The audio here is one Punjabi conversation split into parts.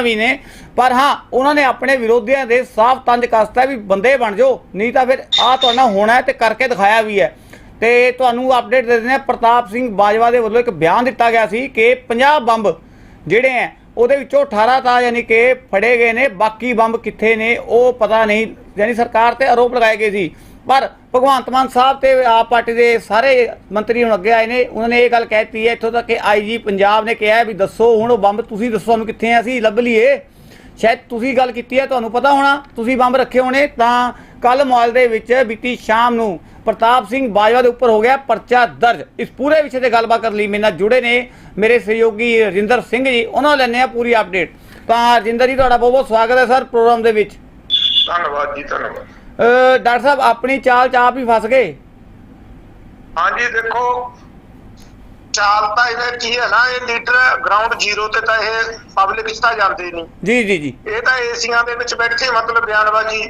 ਵੀ ਨੇ, ਪਰ ਹਾਂ, ਉਹਨਾਂ ਨੇ ਆਪਣੇ ਵਿਰੋਧੀਆਂ ਦੇ ਸਾਫ਼ ਤੰਜ ਕਸਤਾ ਵੀ ਬੰਦੇ ਬਣ ਜਾਓ, ਨਹੀਂ ਤਾਂ ਫਿਰ ਆ ਤੁਹਾਡਾ ਹੋਣਾ ਹੈ ਤੇ ਕਰਕੇ ਦਿਖਾਇਆ ਵੀ ਹੈ। ਤੇ ਤੁਹਾਨੂੰ ਅਪਡੇਟ ਦੇ ਦਿੰਦੇ ਹਾਂ, ਪ੍ਰਤਾਪ ਸਿੰਘ ਬਾਜਵਾ ਦੇ ਵੱਲੋਂ ਇੱਕ ਬਿਆਨ ਦਿੱਤਾ ਗਿਆ ਸੀ ਕਿ 50 ਬੰਬ ਜਿਹੜੇ ਹੈ, ਉਹਦੇ ਵਿੱਚੋਂ 18 ਤਾਂ ਯਾਨੀ ਕਿ ਫੜੇ ਗਏ ਨੇ, ਬਾਕੀ ਬੰਬ ਕਿੱਥੇ ਨੇ, ਉਹ ਪਤਾ ਨਹੀਂ, ਯਾਨੀ ਸਰਕਾਰ ਤੇ ਆਰੋਪ ਲਗਾਏ ਗਏ ਸੀ। ਪਰ ਭਗਵੰਤ ਮਾਨ ਸਾਹਿਬ ਤੇ ਆਪ ਪਾਰਟੀ ਦੇ ਸਾਰੇ ਮੰਤਰੀ ਹੁਣ ਅੱਗੇ ਆਏ ਨੇ, ਉਹਨਾਂ ਨੇ ਇਹ ਗੱਲ ਕਹਿਤੀ ਹੈ ਇੱਥੋਂ ਤੱਕ ਕਿ ਆਈਜੀ ਪੰਜਾਬ ਨੇ ਕਿਹਾ ਵੀ ਦੱਸੋ ਹੁਣ ਉਹ ਬੰਬ ਤੁਸੀਂ ਦੱਸੋ ਸਾਨੂੰ ਕਿੱਥੇ ਆ, ਅਸੀਂ ਲੱਭ ਲਈਏ। ਸ਼ਾਇਦ ਤੁਸੀਂ ਗੱਲ ਕੀਤੀ ਹੈ, ਤੁਹਾਨੂੰ ਪਤਾ ਹੋਣਾ, ਤੁਸੀਂ ਬੰਬ ਰੱਖੇ ਹੋਣੇ, ਤਾਂ ਕੱਲ ਮਾਲ ਦੇ ਵਿੱਚ ਬੀਤੀ ਸ਼ਾਮ ਨੂੰ ਪ੍ਰਤਾਪ ਸਿੰਘ ਬਾਜਵਾ ਦੇ ਉੱਪਰ ਹੋ ਗਿਆ ਪਰਚਾ ਦਰਜ। ਇਸ ਪੂਰੇ ਵਿਸ਼ੇ ਤੇ ਗੱਲਬਾਤ ਕਰਨ ਲਈ ਮੇਰੇ ਨਾਲ ਜੁੜੇ ਨੇ ਮੇਰੇ ਸਹਿਯੋਗੀ ਰਜਿੰਦਰ ਸਿੰਘ ਜੀ, ਉਹਨਾਂ ਨੂੰ ਲੈਣੇ ਆ ਪੂਰੀ ਅਪਡੇਟ ਤਾਂ ਰਜਿੰਦਰ ਜੀ, ਤੁਹਾਡਾ ਬਹੁਤ ਬਹੁਤ ਸਵਾਗਤ ਹੈ ਸਰ ਪ੍ਰੋਗਰਾਮ ਦੇ ਵਿੱਚ। ਧੰਨਵਾਦ ਜੀ, ਧੰਨਵਾਦ। ਡਾਕਟਰ ਸਾਹਿਬ ਆਪਣੀ ਚਾਲ ਚ ਆਪ ਹੀ ਫਸ ਗਏ ਹਾਂਜੀ ਦੇਖੋ ਚਾਲ ਤਾਂ ਇਹਦੇ ਕੀ ਹੈ ਨਾ ਇਹ ਲੀਡਰ ਗਰਾਊਂਡ ਜ਼ੀਰੋ ਤੇ ਤਾਂ ਇਹ ਪਬਲਿਕ ਚ ਤਾਂ ਜਾਂਦੇ ਨਹੀਂ ਜੀ ਜੀ ਜੀ ਇਹ ਤਾਂ ਏਸੀਆਂ ਦੇ ਵਿੱਚ ਬੈਠੇ ਮਤਲਬ ਬਿਆਨਬਾਜ਼ੀ।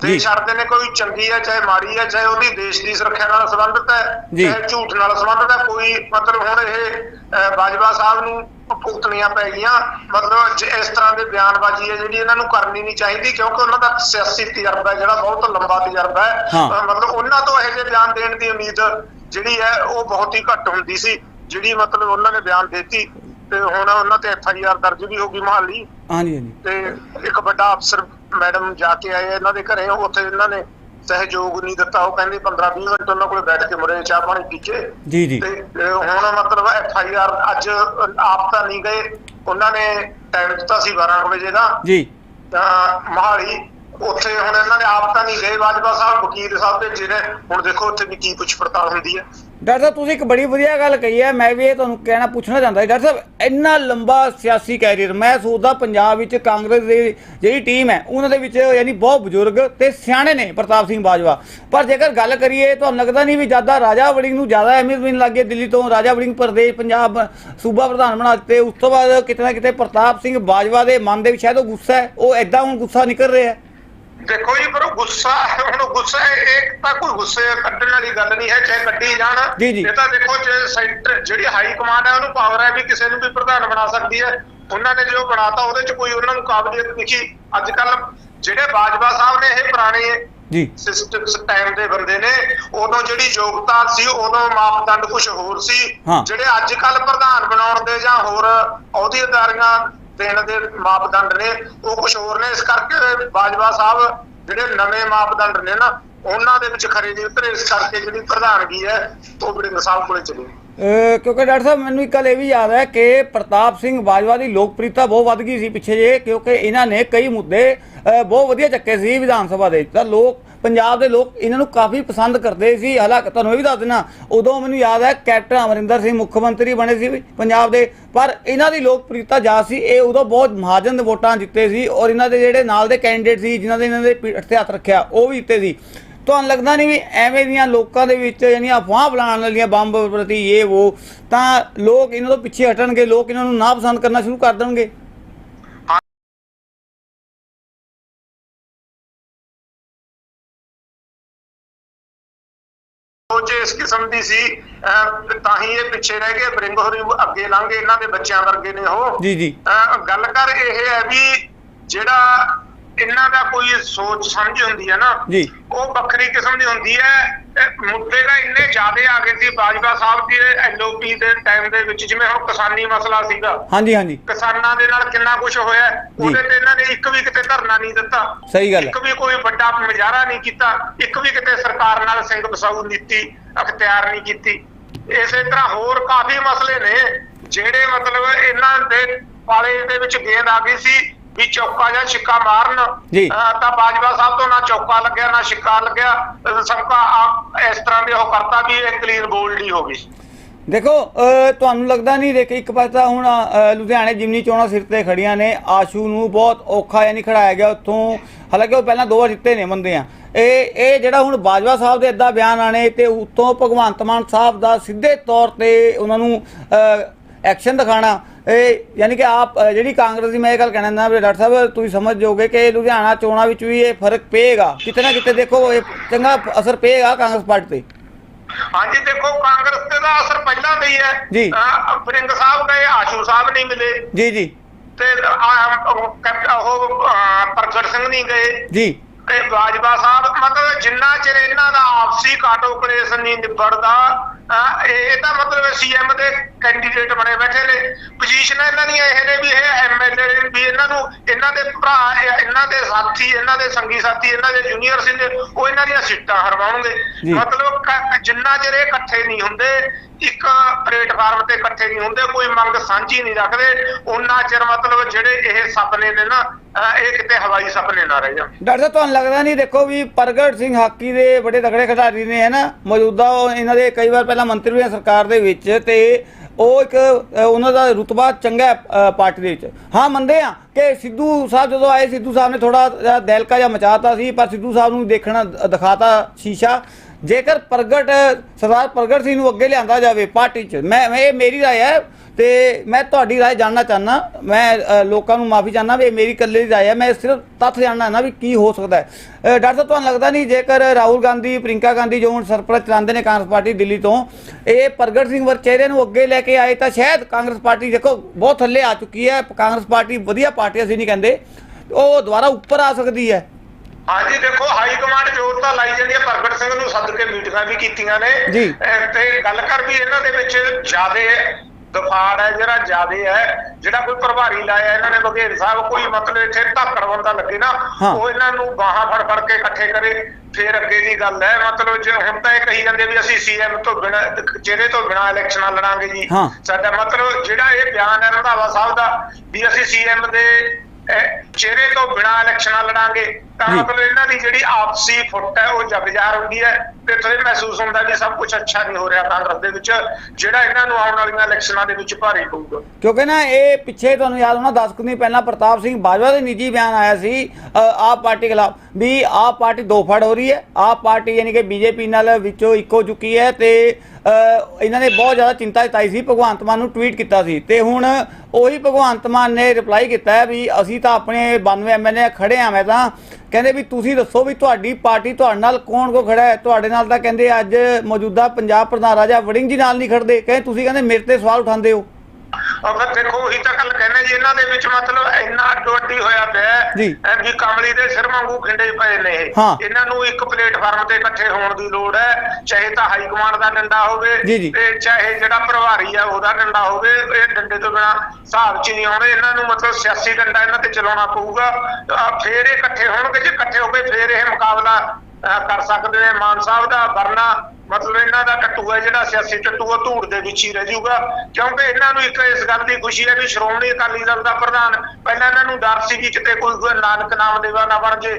ਤੇ ਛੱਡਦੇ ਨੇ ਕੋਈ ਚੰਗੀ ਹੈ ਚਾਹੇ ਮਾੜੀ ਹੈ ਚਾਹੇ ਉਹਦੀ ਦੇਸ਼ ਦੀ ਸੁਰੱਖਿਆ ਨਾਲ ਸੰਬੰਧਿਤ ਹੈ। ਚਾਹੇ ਝੂਠ ਨਾਲ ਸੰਬੰਧਿਤ ਹੈ ਕੋਈ ਮਤਲਬ ਹੁਣ ਇਹ ਬਾਜਵਾ ਸਾਹਿਬ ਨੂੰ ਭੁਗਤਣੀਆਂ ਪੈ ਗਈਆਂ। ਮਤਲਬ ਇਸ ਤਰ੍ਹਾਂ ਦੇ ਬਿਆਨਬਾਜ਼ੀ ਹੈ ਜਿਹੜੀ ਇਹਨਾਂ ਨੂੰ ਕਰਨੀ ਨਹੀਂ ਚਾਹੀਦੀ ਕਿਉਂਕਿ ਉਹਨਾਂ ਦਾ ਸਿਆਸੀ ਤਜਰਬਾ ਜਿਹੜਾ ਬਹੁਤ ਲੰਬਾ ਤਜਰਬਾ ਹੈ। ਮਤਲਬ ਉਹਨਾਂ ਤੋਂ ਇਹੋ ਜਿਹੇ ਬਿਆਨ ਦੇਣ ਦੀ ਉਮੀਦ ਜਿਹੜੀ ਹੈ ਉਹ ਬਹੁਤ ਹੀ ਘੱਟ ਹੁੰਦੀ ਸੀ ਜਿਹੜੀ ਮਤਲਬ ਉਹਨਾਂ ਨੇ ਬਿਆਨ ਦਿੱਤੀ। ਤੇ ਹੁਣ ਉਹਨਾਂ ਤੇ ਐਫ ਆਈ ਆਰ ਦਰਜ ਵੀ ਹੋ ਗਈ ਮਹਾਲੀ। ਹਾਂਜੀ ਹਾਂਜੀ। ਤੇ ਇੱਕ ਵੱਡਾ ਅਫਸਰ ਮੈਡਮ ਜਾ ਕੇ ਆਏ ਇਹਨਾਂ ਦੇ ਘਰੇ ਉੱਥੇ ਇਹਨਾਂ ਨੇ ਸਹਿਯੋਗ ਨਹੀਂ ਦਿੱਤਾ। ਉਹ ਕਹਿੰਦੇ 15 20 ਮਿੰਟ ਉਹਨਾਂ ਕੋਲ ਬੈਠ ਕੇ ਮੁਰੇ ਚਾਹ ਪਾਣੀ ਪੀ ਕੇ ਜੀ ਜੀ। ਤੇ ਹੁਣ ਮਤਲਬ ਐਫ ਆਈ ਆਰ ਅੱਜ ਆਪ ਤਾਂ ਨਹੀਂ ਗਏ। ਉਹਨਾਂ ਨੇ ਟਾਈਮ ਦਿੱਤਾ ਸੀ 12 ਕੁ ਵਜੇ ਦਾ। ਜੀ। ਤਾਂ ਮਹਾਲੀ ਉੱਥੇ ਹੁਣ ਇਹਨਾਂ ਨੇ ਆਪ ਤਾਂ ਨਹੀਂ ਗਏ। ਬਾਜਵਾ ਸਾਹਿਬ ਵਕੀਲ ਸਾਹਿਬ ਭੇਜੇ ਨੇ ਹੁਣ ਦੇਖੋ ਉੱਥੇ ਵੀ ਕੀ ਪੁੱਛ ਪੜਤਾਲ ਹੁੰਦੀ ਹੈ। ਡਾਕਟਰ ਸਾਹਿਬ, ਤੁਸੀਂ ਇੱਕ ਬੜੀ ਵਧੀਆ ਗੱਲ ਕਹੀ ਹੈ, ਮੈਂ ਵੀ ਇਹ ਤੁਹਾਨੂੰ ਕਹਿਣਾ ਪੁੱਛਣਾ ਚਾਹੁੰਦਾ ਡਾਕਟਰ ਸਾਹਿਬ, ਇੰਨਾ ਲੰਬਾ ਸਿਆਸੀ ਕੈਰੀਅਰ, ਮੈਂ ਸੋਚਦਾ ਪੰਜਾਬ ਵਿੱਚ ਕਾਂਗਰਸ ਦੀ ਜਿਹੜੀ ਟੀਮ ਹੈ, ਉਹਨਾਂ ਦੇ ਵਿੱਚ ਯਾਨੀ ਬਹੁਤ ਬਜ਼ੁਰਗ ਤੇ ਸਿਆਣੇ ਨੇ ਪ੍ਰਤਾਪ ਸਿੰਘ ਬਾਜਵਾ। ਪਰ ਜੇਕਰ ਗੱਲ ਕਰੀਏ, ਤੁਹਾਨੂੰ ਲੱਗਦਾ ਨਹੀਂ ਵੀ ਜ਼ਿਆਦਾ ਰਾਜਾ ਵੜਿੰਗ ਨੂੰ ਜ਼ਿਆਦਾ ਅਹਿਮੀਅਤ ਮਿਲਣ ਲੱਗੀ ਹੈ ਦਿੱਲੀ ਤੋਂ? ਰਾਜਾ ਵੜਿੰਗ ਪ੍ਰਦੇਸ਼, ਪੰਜਾਬ ਸੂਬਾ ਪ੍ਰਧਾਨ ਬਣਾ ਦਿੱਤੇ। ਉਸ ਤੋਂ ਬਾਅਦ ਕਿਤੇ ਨਾ ਕਿਤੇ ਪ੍ਰਤਾਪ ਸਿੰਘ ਬਾਜਵਾ ਦੇ ਮਨ ਦੇ ਵਿੱਚ ਸ਼ਾਇਦ ਉਹ ਗੁੱਸਾ ਹੈ, ਉਹ ਐਦਾਂ ਹੁਣ ਗੁੱਸਾ ਨਿਕਲ ਰਿਹਾ ਹੈ। ਦੇਖੋ ਜੀ ਪਰ ਗੁੱਸਾ ਹੁਣ ਗੁੱਸਾ ਇਹ ਤਾਂ ਕੋਈ ਗੁੱਸੇ ਕੱਢਣ ਵਾਲੀ ਗੱਲ ਨਹੀਂ ਹੈ ਚਾਹੇ ਕੱਢੀ ਜਾਣ। ਇਹ ਤਾਂ ਦੇਖੋ ਜੇ ਸੈਂਟਰ ਜਿਹੜੀ ਹਾਈ ਕਮਾਂਡ ਹੈ ਉਹਨੂੰ ਪਾਵਰ ਹੈ ਵੀ ਕਿਸੇ ਨੂੰ ਵੀ ਪ੍ਰਧਾਨ ਬਣਾ ਸਕਦੀ ਹੈ। ਉਹਨਾਂ ਨੇ ਜੋ ਬਣਾਤਾ ਉਹਦੇ ਚ ਕੋਈ ਉਹਨਾਂ ਨੂੰ ਕਾਬਲੀਅਤ ਦਿਖੀ ਅੱਜ ਕੱਲ ਜਿਹੜੇ ਬਾਜਵਾ ਸਾਹਿਬ ਨੇ ਇਹ ਪੁਰਾਣੇ ਜੀ। ਸਿਸਟਮ ਟਾਈਮ ਦੇ ਬੰਦੇ ਨੇ ਉਦੋਂ ਜਿਹੜੀ ਯੋਗਤਾ ਸੀ ਉਦੋਂ ਮਾਪਦੰਡ ਕੁਝ ਹੋਰ ਸੀ। ਜਿਹੜੇ ਅੱਜ ਕੱਲ ਪ੍ਰਧਾਨ ਬਣਾਉਣ ਦੇ ਜਾਂ ਹੋਰ ਅਹੁਦੇਦਾਰੀਆਂ ਦੇਣ ਦੇ ਮਾਪਦੰਡ ਨੇ, ਉਹ ਕੁਝ ਹੋਰ ਨੇ, ਇਸ ਕਰਕੇ ਬਾਜਵਾ ਸਾਹਿਬ ਜਿਹੜੇ ਨਵੇਂ ਮਾਪਦੰਡ ਨੇ ਨਾ, ਉਹਨਾਂ ਦੇ ਵਿੱਚ ਖਰੇ ਨਹੀਂ ਉਤਰੇ, ਇਸ ਕਰਕੇ ਜਿਹੜੀ ਪ੍ਰਧਾਨਗੀ ਹੈ, ਉਹ ਬੜੇ ਸਾਹਿਬ ਕੋਲੇ ਚਲੀ। ਕਿਉਂਕਿ ਡਾਕਟਰ ਸਾਹਿਬ, ਮੈਨੂੰ ਇੱਕ ਗੱਲ ਇਹ ਵੀ ਯਾਦ ਹੈ ਕਿ ਪ੍ਰਤਾਪ ਸਿੰਘ ਬਾਜਵਾ ਦੀ ਲੋਕਪ੍ਰਿਯਤਾ ਬਹੁਤ ਵੱਧ ਗਈ ਸੀ ਪਿੱਛੇ ਜੇ ਕਿਉਂਕਿ ਇਹਨਾਂ ਨੇ ਕਈ ਮੁੱਦੇ ਬਹੁਤ ਵਧੀਆ ਚੱਕੇ ਸੀ ਵਿਧਾਨ ਸਭਾ ਦੇ, ਤਾਂ ਲੋਕ ਪੰਜਾਬ ਦੇ ਲੋਕ ਇਹਨਾਂ ਨੂੰ ਕਾਫੀ ਪਸੰਦ ਕਰਦੇ ਸੀ। ਹਾਲਾਂਕਿ ਤੁਹਾਨੂੰ ਇਹ ਵੀ ਦੱਸ ਦੇਣਾ ਉਦੋਂ ਮੈਨੂੰ ਯਾਦ ਹੈ ਕੈਪਟਨ ਅਮਰਿੰਦਰ ਸਿੰਘ ਮੁੱਖ ਮੰਤਰੀ ਬਣੇ ਸੀ ਪੰਜਾਬ ਦੇ। ਪਰ ਇਹਨਾਂ ਦੀ ਲੋਕਪ੍ਰਿਯਤਾ ਜ਼ਿਆਦਾ ਸੀ, ਇਹ ਉਦੋਂ ਬਹੁਤ ਮਹਾਜਨ ਦੇ ਵੋਟਾਂ ਜਿੱਤੇ ਸੀ ਔਰ ਇਹਨਾਂ ਦੇ ਜਿਹੜੇ ਨਾਲ ਦੇ ਕੈਂਡੀਡੇਟ ਸੀ, ਜਿਨ੍ਹਾਂ ਦੇ ਇਹਨਾਂ ਦੇ ਪਿੱਠ ਤੇ ਹੱਥ ਰੱਖਿਆ, ਉਹ ਵੀ ਜਿੱਤੇ ਸੀ। ਤੁਹਾਨੂੰ ਲੱਗਦਾ ਨਹੀਂ ਵੀ ਐਵੇਂ ਦੀਆਂ ਲੋਕਾਂ ਦੇ ਵਿੱਚ ਜਿਹੜੀਆਂ ਅਫਵਾਹ ਫਲਾਉਣ ਵਾਲੀਆਂ ਬੰਬ ਪ੍ਰਤੀ ਇਹ ਉਹ ਤਾਂ ਲੋਕ ਇਹਨਾਂ ਤੋਂ ਪਿੱਛੇ ਹਟਣਗੇ, ਲੋਕ ਇਹਨਾਂ ਨੂੰ ਨਾ ਪਸੰਦ ਕਰਨਾ ਸ਼ੁਰੂ ਕਰ ਦੇਣਗੇ। ਇਸ ਕਿਸਮ ਦੀ ਸੀ ਤਾਂ ਹੀ ਇਹ ਪਿੱਛੇ ਰਹਿ ਗਏ ਬ੍ਰਿੰਗ ਹੋਰੀ ਅੱਗੇ ਲੰਘੇ ਇਹਨਾਂ ਦੇ ਬੱਚਿਆਂ ਵਰਗੇ ਨੇ ਉਹ। ਜੀ ਜੀ। ਗੱਲ ਕਰ ਇਹ ਹੈ ਵੀ ਜਿਹੜਾ ਇਹਨਾਂ ਦਾ ਕੋਈ ਸੋਚ ਸਮਝ ਹੁੰਦੀ ਹੈ ਨਾ ਜੀ। ਉਹ ਵੱਖਰੀ ਕਿਸਮ ਦੀ ਹੁੰਦੀ ਹੈ। ਮੁੱਦੇ ਦਾ ਇੰਨੇ ਜ਼ਿਆਦੇ ਆ ਗਏ ਸੀ ਬਾਜਵਾ ਸਾਹਿਬ ਦੀ ਐਲਓਪੀ ਦੇ ਟਾਈਮ ਦੇ ਵਿੱਚ ਜਿਵੇਂ ਹੁਣ ਕਿਸਾਨੀ ਮਸਲਾ ਸੀਗਾ। ਹਾਂਜੀ ਹਾਂਜੀ। ਕਿਸਾਨਾਂ ਦੇ ਨਾਲ ਕਿੰਨਾ ਕੁਝ ਹੋਇਆ ਉਹਦੇ ਤੇ ਇਹਨਾਂ ਨੇ ਇੱਕ ਵੀ ਕਿਤੇ ਧਰਨਾ ਨਹੀਂ ਦਿੱਤਾ। ਸਹੀ ਗੱਲ ਇੱਕ ਵੀ ਕੋਈ ਵੱਡਾ ਮੁਜ਼ਾਹਰਾ ਨਹੀਂ ਕੀਤਾ ਇੱਕ ਵੀ ਕਿਤੇ ਸਰਕਾਰ ਨਾਲ ਸਿੰਘ ਬਸਾਊ ਨੀਤੀ ਅਖਤਿਆਰ ਨਹੀਂ ਕੀਤੀ। ਇਸੇ ਤਰ੍ਹਾਂ ਹੋਰ ਕਾਫੀ ਮਸਲੇ ਨੇ ਜਿਹੜੇ ਮਤਲਬ ਇਹਨਾਂ ਦੇ ਪਾਲੇ ਦੇ ਵਿੱਚ ਗੇਂਦ ਆ ਗਈ ਸੀ। ਵੀ ਚੌਕਾ ਜਾਂ ਛਿੱਕਾ ਮਾਰਨ। ਤਾਂ ਬਾਜਵਾ ਸਾਹਿਬ ਤੋਂ ਨਾ ਚੌਕਾ ਲੱਗਿਆ ਨਾ ਛਿੱਕਾ ਲੱਗਿਆ। ਅਹ ਸਭ ਕਾ ਇਸ ਤਰ੍ਹਾਂ ਦੇ ਉਹ ਕਰਤਾ ਵੀ ਇਹ ਕਲੀਨ ਬੋਲਡ ਹੀ ਹੋ ਗਈ। ਦੇਖੋ ਤੁਹਾਨੂੰ ਲੱਗਦਾ ਨਹੀਂ ਦੇਖ ਇੱਕ ਪਾਸੇ ਹੁਣ ਲੁਧਿਆਣੇ ਜਿਮਨੀ ਚੋਣਾਂ ਸਿਰ ਤੇ ਖੜੀਆਂ ਨੇ। ਆਸ਼ੂ ਨੂੰ ਬਹੁਤ ਔਖਾ ਯਾਨੀ ਖੜਾਇਆ ਗਿਆ ਉੱਥੋਂ। ਹਾਲਾਂਕਿ ਉਹ ਪਹਿਲਾਂ ਦੋ ਵਾਰ ਜਿੱਤੇ ਨੇ ਬੰਦੇ ਆ ਇਹ ਇਹ ਜਿਹੜਾ ਹੁਣ ਬਾਜਵਾ ਸਾਹਿਬ ਦੇ ਇਦਾਂ ਬਿਆਨ ਆਣੇ ਤੇ ਉੱਤੋਂ ਭਗਵੰਤ ਮਾਨ ਸਾਹਿਬ ਦਾ ਸਿੱਧੇ ਤੌਰ ਤੇ ਉਹਨਾਂ ਨੂੰ ਐਕਸ਼ਨ ਦਿਖਾਣਾ ਇਹ ਯਾਨੀ ਕਿ ਆਪ ਜਿਹੜੀ ਕਾਂਗਰਸ ਦੀ ਮੈਂ ਇਹ ਗੱਲ ਕਹਿਣਾ ਚਾਹੁੰਦਾ ਵੀ ਡਾਕਟਰ ਸਾਹਿਬ ਤੁਸੀਂ ਸਮਝ ਜਾਓਗੇ ਕਿ ਲੁਧਿਆਣਾ ਚੋਣਾਂ ਵਿੱਚ ਵੀ ਇਹ ਫ਼ਰਕ ਪਏਗਾ। ਕਿਤੇ ਨਾ ਕਿਤੇ ਦੇਖੋ ਇਹ ਚੰਗਾ ਅਸਰ ਪਏਗਾ ਕਾਂਗਰਸ ਪਾਰਟੀ ਤੇ। ਹਾਂਜੀ ਦੇਖੋ ਕਾਂਗਰਸ ਤੇ ਦਾ ਅਸਰ ਪਹਿਲਾਂ ਦਾ ਹੀ। ਜੀ। ਬਰਿੰਗ ਸਾਹਿਬ ਗਏ ਆਸ਼ੂ ਸਾਹਿਬ ਨਹੀਂ ਮਿਲੇ। ਜੀ ਜੀ। ਤੇ ਉਹ ਪ੍ਰਗਟ ਸਿੰਘ ਨਹੀਂ ਗਏ। ਜੀ। ਤੇ ਬਾਜਵਾ ਸਾਹਿਬ ਮਤਲਬ ਜਿੰਨਾ ਚਿਰ ਇਹਨਾਂ ਦਾ ਆਪਸੀ ਕਾਟੋ ਕਲੇਸ਼ ਨਹੀਂ ਨਿਬੜਦਾ ਇਹ ਤਾਂ ਮਤਲਬ ਸੀਐਮ ਦੇ ਕੈਂਡੀਡੇਟ ਬਣੇ ਬੈਠੇ ਨੇ। ਪੋਜੀਸ਼ਨ ਇਹਨਾਂ ਦੀਆਂ ਇਹ ਨੇ ਵੀ ਇਹ ਐਮਐਲਏ ਵੀ ਇਹਨਾਂ ਨੂੰ ਇਹਨਾਂ ਦੇ ਭਰਾ ਇਹ- ਇਹਨਾਂ ਦੇ ਸਾਥੀ ਇਹਨਾਂ ਦੇ ਸੰਗੀ ਸਾਥੀ ਇਹਨਾਂ ਦੇ ਜੂਨੀਅਰ ਸੀ ਉਹ ਇਹਨਾਂ ਦੀਆਂ ਸੀਟਾਂ ਹਰਵਾਉਣਗੇ। ਮਤਲਬ ਜਿੰਨਾ ਚਿਰ ਇਹ ਇਕੱਠੇ ਨਹੀਂ ਹੁੰਦੇ ਇੱਕ ਪਲੇਟਫਾਰਮ ਤੇ ਇਕੱਠੇ ਨਹੀਂ ਹੁੰਦੇ ਕੋਈ ਮੰਗ ਸਾਂਝੀ ਨਹੀਂ ਰੱਖਦੇ ਉਹਨਾਂ ਚਿਰ ਮਤਲਬ ਜਿਹੜੇ ਇਹ ਸੁਪਨੇ ਨੇ ਨਾ ਇਹ ਕਿਤੇ ਹਵਾਈ ਸੁਪਨੇ ਨਾ ਰਹਿ ਜਾਣ। ਡਾਕਟਰ ਸਾਹਿਬ ਤੁਹਾਨੂੰ ਲੱਗਦਾ ਨਹੀਂ ਦੇਖੋ ਵੀ ਪ੍ਰਗਟ ਸਿੰਘ ਹਾਕੀ ਦੇ ਬੜੇ ਤਗੜੇ ਖਿਡਾਰੀ ਨੇ ਹੈ ਨਾ ਮੌਜੂਦਾ ਉਹ ਇਹਨਾਂ ਦੇ ਕਈ ਵਾਰ ਪਹਿਲਾਂ ਮੰਤਰੀ ਹੋਏ ਸਰਕਾਰ ਦੇ ਵਿੱਚ ਤੇ ਉਹ ਇੱਕ ਉਹਨਾਂ ਦਾ ਰੁਤਬਾ ਚੰਗਾ ਪਾਰਟੀ ਦੇ ਵਿੱਚ। ਹਾਂ, ਮੰਨਦੇ ਆ ਕਿ ਸਿੱਧੂ ਸਾਹਿਬ ਜਦੋਂ ਆਏ, ਸਿੱਧੂ ਸਾਹਿਬ ਨੇ ਥੋੜਾ ਦਹਿਲਕਾ ਜਿਹਾ ਮਚਾਤਾ ਸੀ, ਪਰ ਸਿੱਧੂ ਸਾਹਿਬ ਨੂੰ ਦੇਖਣਾ ਦਿਖਾਤਾ ਸ਼ੀਸ਼ਾ। ਜੇਕਰ ਪ੍ਰਗਟ, ਸਰਦਾਰ ਪ੍ਰਗਟ ਸਿੰਘ ਨੂੰ ਅੱਗੇ ਲਿਆਂਦਾ ਜਾਵੇ ਪਾਰਟੀ 'ਚ, ਮੈਂ ਇਹ ਮੇਰੀ ਰਾਏ ਹੈ ਤੇ ਮੈਂ ਤੁਹਾਡੀ ਰਾਏ ਜਾਣਨਾ ਚਾਹਨਾ ਮੈਂ ਲੋਕਾਂ ਨੂੰ ਮਾਫੀ ਚਾਹਨਾ ਵੀ ਇਹ ਮੇਰੀ ਇਕੱਲੇ ਦੀ ਰਾਏ ਹੈ। ਮੈਂ ਸਿਰਫ ਤੱਥ ਜਾਣਨਾ ਨਾ ਵੀ ਕੀ ਹੋ ਸਕਦਾ ਹੈ। ਡਾਕਟਰ ਸਾਹਿਬ, ਤੁਹਾਨੂੰ ਲੱਗਦਾ ਨਹੀਂ ਜੇਕਰ ਰਾਹੁਲ ਗਾਂਧੀ ਪ੍ਰਿੰਕਾ ਗਾਂਧੀ ਜੋ ਹੁਣ ਸਰਪ੍ਰਸਤ ਚਲਾਉਂਦੇ ਨੇ ਕਾਂਗਰਸ ਪਾਰਟੀ ਦਿੱਲੀ ਤੋਂ, ਇਹ ਪ੍ਰਗਟ ਸਿੰਘ ਵਰ ਚਿਹਰੇ ਨੂੰ ਅੱਗੇ ਲੈ ਕੇ ਆਏ ਤਾਂ ਸ਼ਾਇਦ ਕਾਂਗਰਸ ਪਾਰਟੀ ਦੇਖੋ ਬਹੁਤ ਥੱਲੇ ਆ ਚੁੱਕੀ ਹੈ। ਕਾਂਗਰਸ ਪਾਰਟੀ ਵਧੀਆ ਪਾਰਟੀ ਅਸੀਂ ਨਹੀਂ ਕਹਿੰਦੇ। ਉਹ ਦੁਬਾਰਾ ਉੱਪਰ ਆ ਸਕਦੀ ਹੈ। ਹਾਂਜੀ ਦੇਖੋ ਹਾਈ ਕਮਾਂਡ ਜੋਰ ਤਾਂ ਲਾਈ ਜਾਂਦੀ ਹੈ। ਪ੍ਰਗਟ ਸਿੰਘ ਨੂੰ ਸੱਦ ਕੇ ਮੀਟਿੰਗਾਂ ਵੀ ਕੀਤੀਆਂ ਨੇ। ਤੇ ਗੱਲ ਕਰ ਵੀ ਇਹਨਾਂ ਦੇ ਵਿੱਚ ਜਿਆਦੇ ਦਫਾੜ ਹੈ ਜਿਹੜਾ ਜਿਆਦੇ ਹੈ ਜਿਹੜਾ ਕੋਈ ਪ੍ਰਭਾਰੀ ਲਾਇਆ ਇਹਨਾਂ ਨੇ ਬਘੇਲ ਸਾਹਿਬ ਕੋਈ ਮਤਲਬ ਇੱਥੇ ਧਾਕੜ ਬੰਦਾ ਲੱਗੇ ਨਾ। ਉਹ ਇਹਨਾਂ ਨੂੰ ਬਾਹਾਂ ਫੜ ਫੜ ਕੇ ਇਕੱਠੇ ਕਰੇ ਫਿਰ ਅੱਗੇ ਦੀ ਗੱਲ ਹੈ। ਮਤਲਬ ਜੇ ਹੁਣ ਤਾਂ ਇਹ ਕਹੀ ਜਾਂਦੇ ਵੀ ਅਸੀਂ ਸੀਐਮ ਤੋਂ ਬਿਨਾਂ ਚਿਹਰੇ ਤੋਂ ਬਿਨਾਂ ਇਲੈਕਸ਼ਨਾਂ ਲੜਾਂਗੇ ਜੀ। ਸਾਡਾ ਮਤਲਬ ਜਿਹੜਾ ਇਹ ਬਿਆਨ ਹੈ ਰੰਧਾਵਾ ਸਾਹਿਬ ਦਾ ਵੀ ਅਸੀਂ ਸੀਐਮ ਦੇ ਚਿਹਰੇ ਤੋਂ ਬਿਨਾਂ ਇਲੈਕਸ਼ਨਾਂ ਲੜਾਂਗੇ। ਤਾਂ। ਮਤਲਬ ਇਹਨਾਂ ਦੀ ਜਿਹੜੀ ਆਪਸੀ ਫੁੱਟ ਹੈ ਉਹ ਜਗਜਾਰ ਹੁੰਦੀ ਹੈ ਤੇ ਥੋੜੇ ਮਹਿਸੂਸ ਹੁੰਦਾ ਵੀ ਸਭ ਕੁਝ ਅੱਛਾ ਨਹੀਂ ਹੋ ਰਿਹਾ ਕਾਂਗਰਸ ਦੇ ਵਿੱਚ ਜਿਹੜਾ ਇਹਨਾਂ ਨੂੰ ਆਉਣ ਵਾਲੀਆਂ ਇਲੈਕਸ਼ਨਾਂ ਦੇ ਵਿੱਚ ਭਾਰੀ ਪਊਗਾ ਕਿਉਂਕਿ ਨਾ ਇਹ ਪਿੱਛੇ ਤੁਹਾਨੂੰ ਯਾਦ ਹੋਣਾ 10 ਕੁ ਦਿਨ ਪਹਿਲਾਂ ਪ੍ਰਤਾਪ ਸਿੰਘ ਬਾਜਵਾ ਦੇ ਨਿੱਜੀ ਬਿਆਨ ਆਇਆ ਸੀ ਆਪ ਪਾਰਟੀ ਖਿਲਾਫ ਵੀ ਆਪ ਪਾਰਟੀ ਦੋ ਫੜ ਹੋ ਰਹੀ ਹੈ ਆਪ ਪਾਰਟੀ ਯਾਨੀ ਕਿ ਬੀਜੇਪੀ ਨਾਲ ਵਿੱਚੋਂ ਇੱਕੋ ਚੁੱਕੀ ਹੈ ਤੇ ਇਹਨਾਂ ਨੇ ਬਹੁਤ ਜ਼ਿਆਦਾ ਚਿੰਤਾ ਜਤਾਈ ਸੀ ਭਗਵੰਤ ਮਾਨ ਨੂੰ ਟਵੀਟ ਕੀਤਾ ਸੀ ਤੇ ਹੁਣ ਉਹੀ ਭਗਵੰਤ ਮਾਨ ਨੇ ਰਿਪਲਾਈ ਕੀਤਾ ਹੈ ਵੀ ਅਸੀਂ ਤਾਂ ਆਪਣੇ 92 ਐਮਐਲਏ ਖੜੇ ਆ ਮੈਂ ਤਾਂ ਕਹਿੰਦੇ ਵੀ ਤੁਸੀਂ ਦੱਸੋ ਵੀ ਤੁਹਾਡੀ ਪਾਰਟੀ ਤੁਹਾਡੇ ਨਾਲ ਕੌਣ ਕੋ ਖੜਾ ਹੈ? ਤੁਹਾਡੇ ਨਾਲ ਤਾਂ ਕਹਿੰਦੇ ਅੱਜ ਮੌਜੂਦਾ ਪੰਜਾਬ ਪ੍ਰਧਾਨ ਰਾਜਾ ਵੜਿੰਗ ਜੀ ਨਾਲ ਨਹੀਂ ਖੜਦੇ। ਕਹਿੰਦੇ ਤੁਸੀਂ ਕਹਿੰਦੇ ਮੇਰੇ ਤੇ ਸਵਾਲ ਉਠਾਉਂਦੇ ਹੋ। ਅਗਰ ਦੇਖੋ ਉਹੀ ਤਾਂ ਗੱਲ ਕਹਿੰਦੇ ਜੀ ਇਹਨਾਂ ਦੇ ਵਿੱਚ ਮਤਲਬ ਇੰਨਾ ਅੱਡੋ ਅੱਡੀ ਹੋਇਆ ਪਿਆ। ਐ ਵੀ ਕਮਲੀ ਦੇ ਸਿਰ ਵਾਂਗੂ ਖਿੰਡੇ ਪਏ ਨੇ ਇਹ ਹਾਂ। ਇਹਨਾਂ ਨੂੰ ਇੱਕ ਪਲੇਟਫਾਰਮ ਤੇ ਇਕੱਠੇ ਹੋਣ ਦੀ ਲੋੜ ਹੈ ਚਾਹੇ ਤਾਂ ਹਾਈ ਕਮਾਂਡ ਦਾ ਡੰਡਾ ਹੋਵੇ ਜੀ। ਤੇ ਚਾਹੇ ਜਿਹੜਾ ਪ੍ਰਭਾਰੀ ਆ ਉਹਦਾ ਡੰਡਾ ਹੋਵੇ ਇਹ ਡੰਡੇ ਤੋਂ ਬਿਨਾ ਹਿਸਾਬ 'ਚ ਨਹੀਂ ਆਉਣੇ ਇਹਨਾਂ ਨੂੰ ਮਤਲਬ ਸਿਆਸੀ ਡੰਡਾ ਇਹਨਾਂ ਤੇ ਚਲਾਉਣਾ ਪਊਗਾ ਅਹ ਫੇਰ ਇਹ ਇਕੱਠੇ ਹੋਣਗੇ ਜੇ ਇਕੱਠੇ ਹੋ ਗਏ ਫੇਰ ਇਹ ਮੁਕਾਬਲਾ ਅਹ ਕਰ ਸਕਦੇ ਨੇ ਮਾਨ ਸਾਹਿਬ ਦਾ ਵਰਨਾ ਮਤਲਬ ਇਹਨਾਂ ਦਾ ਟੱਟੂ ਹੈ ਜਿਹੜਾ ਸਿਆਸੀ ਟੱਟੂ ਉਹ ਧੂੜ ਦੇ ਵਿੱਚ ਹੀ ਰਹਿ ਜਾਊਗਾ। ਕਿਉਂਕਿ ਇਹਨਾਂ ਨੂੰ ਇੱਕ ਇਸ ਗੱਲ ਦੀ ਖੁਸ਼ੀ ਹੈ ਵੀ ਸ਼੍ਰੋਮਣੀ ਅਕਾਲੀ ਦਲ ਦਾ ਪ੍ਰਧਾਨ ਪਹਿਲਾਂ ਇਹਨਾਂ ਨੂੰ ਡਰ ਸੀ ਕਿ ਕਿਤੇ ਕੋਈ ਨਾਨਕ ਨਾਮ ਦੇਵਾ ਨਾ ਬਣ ਜੇ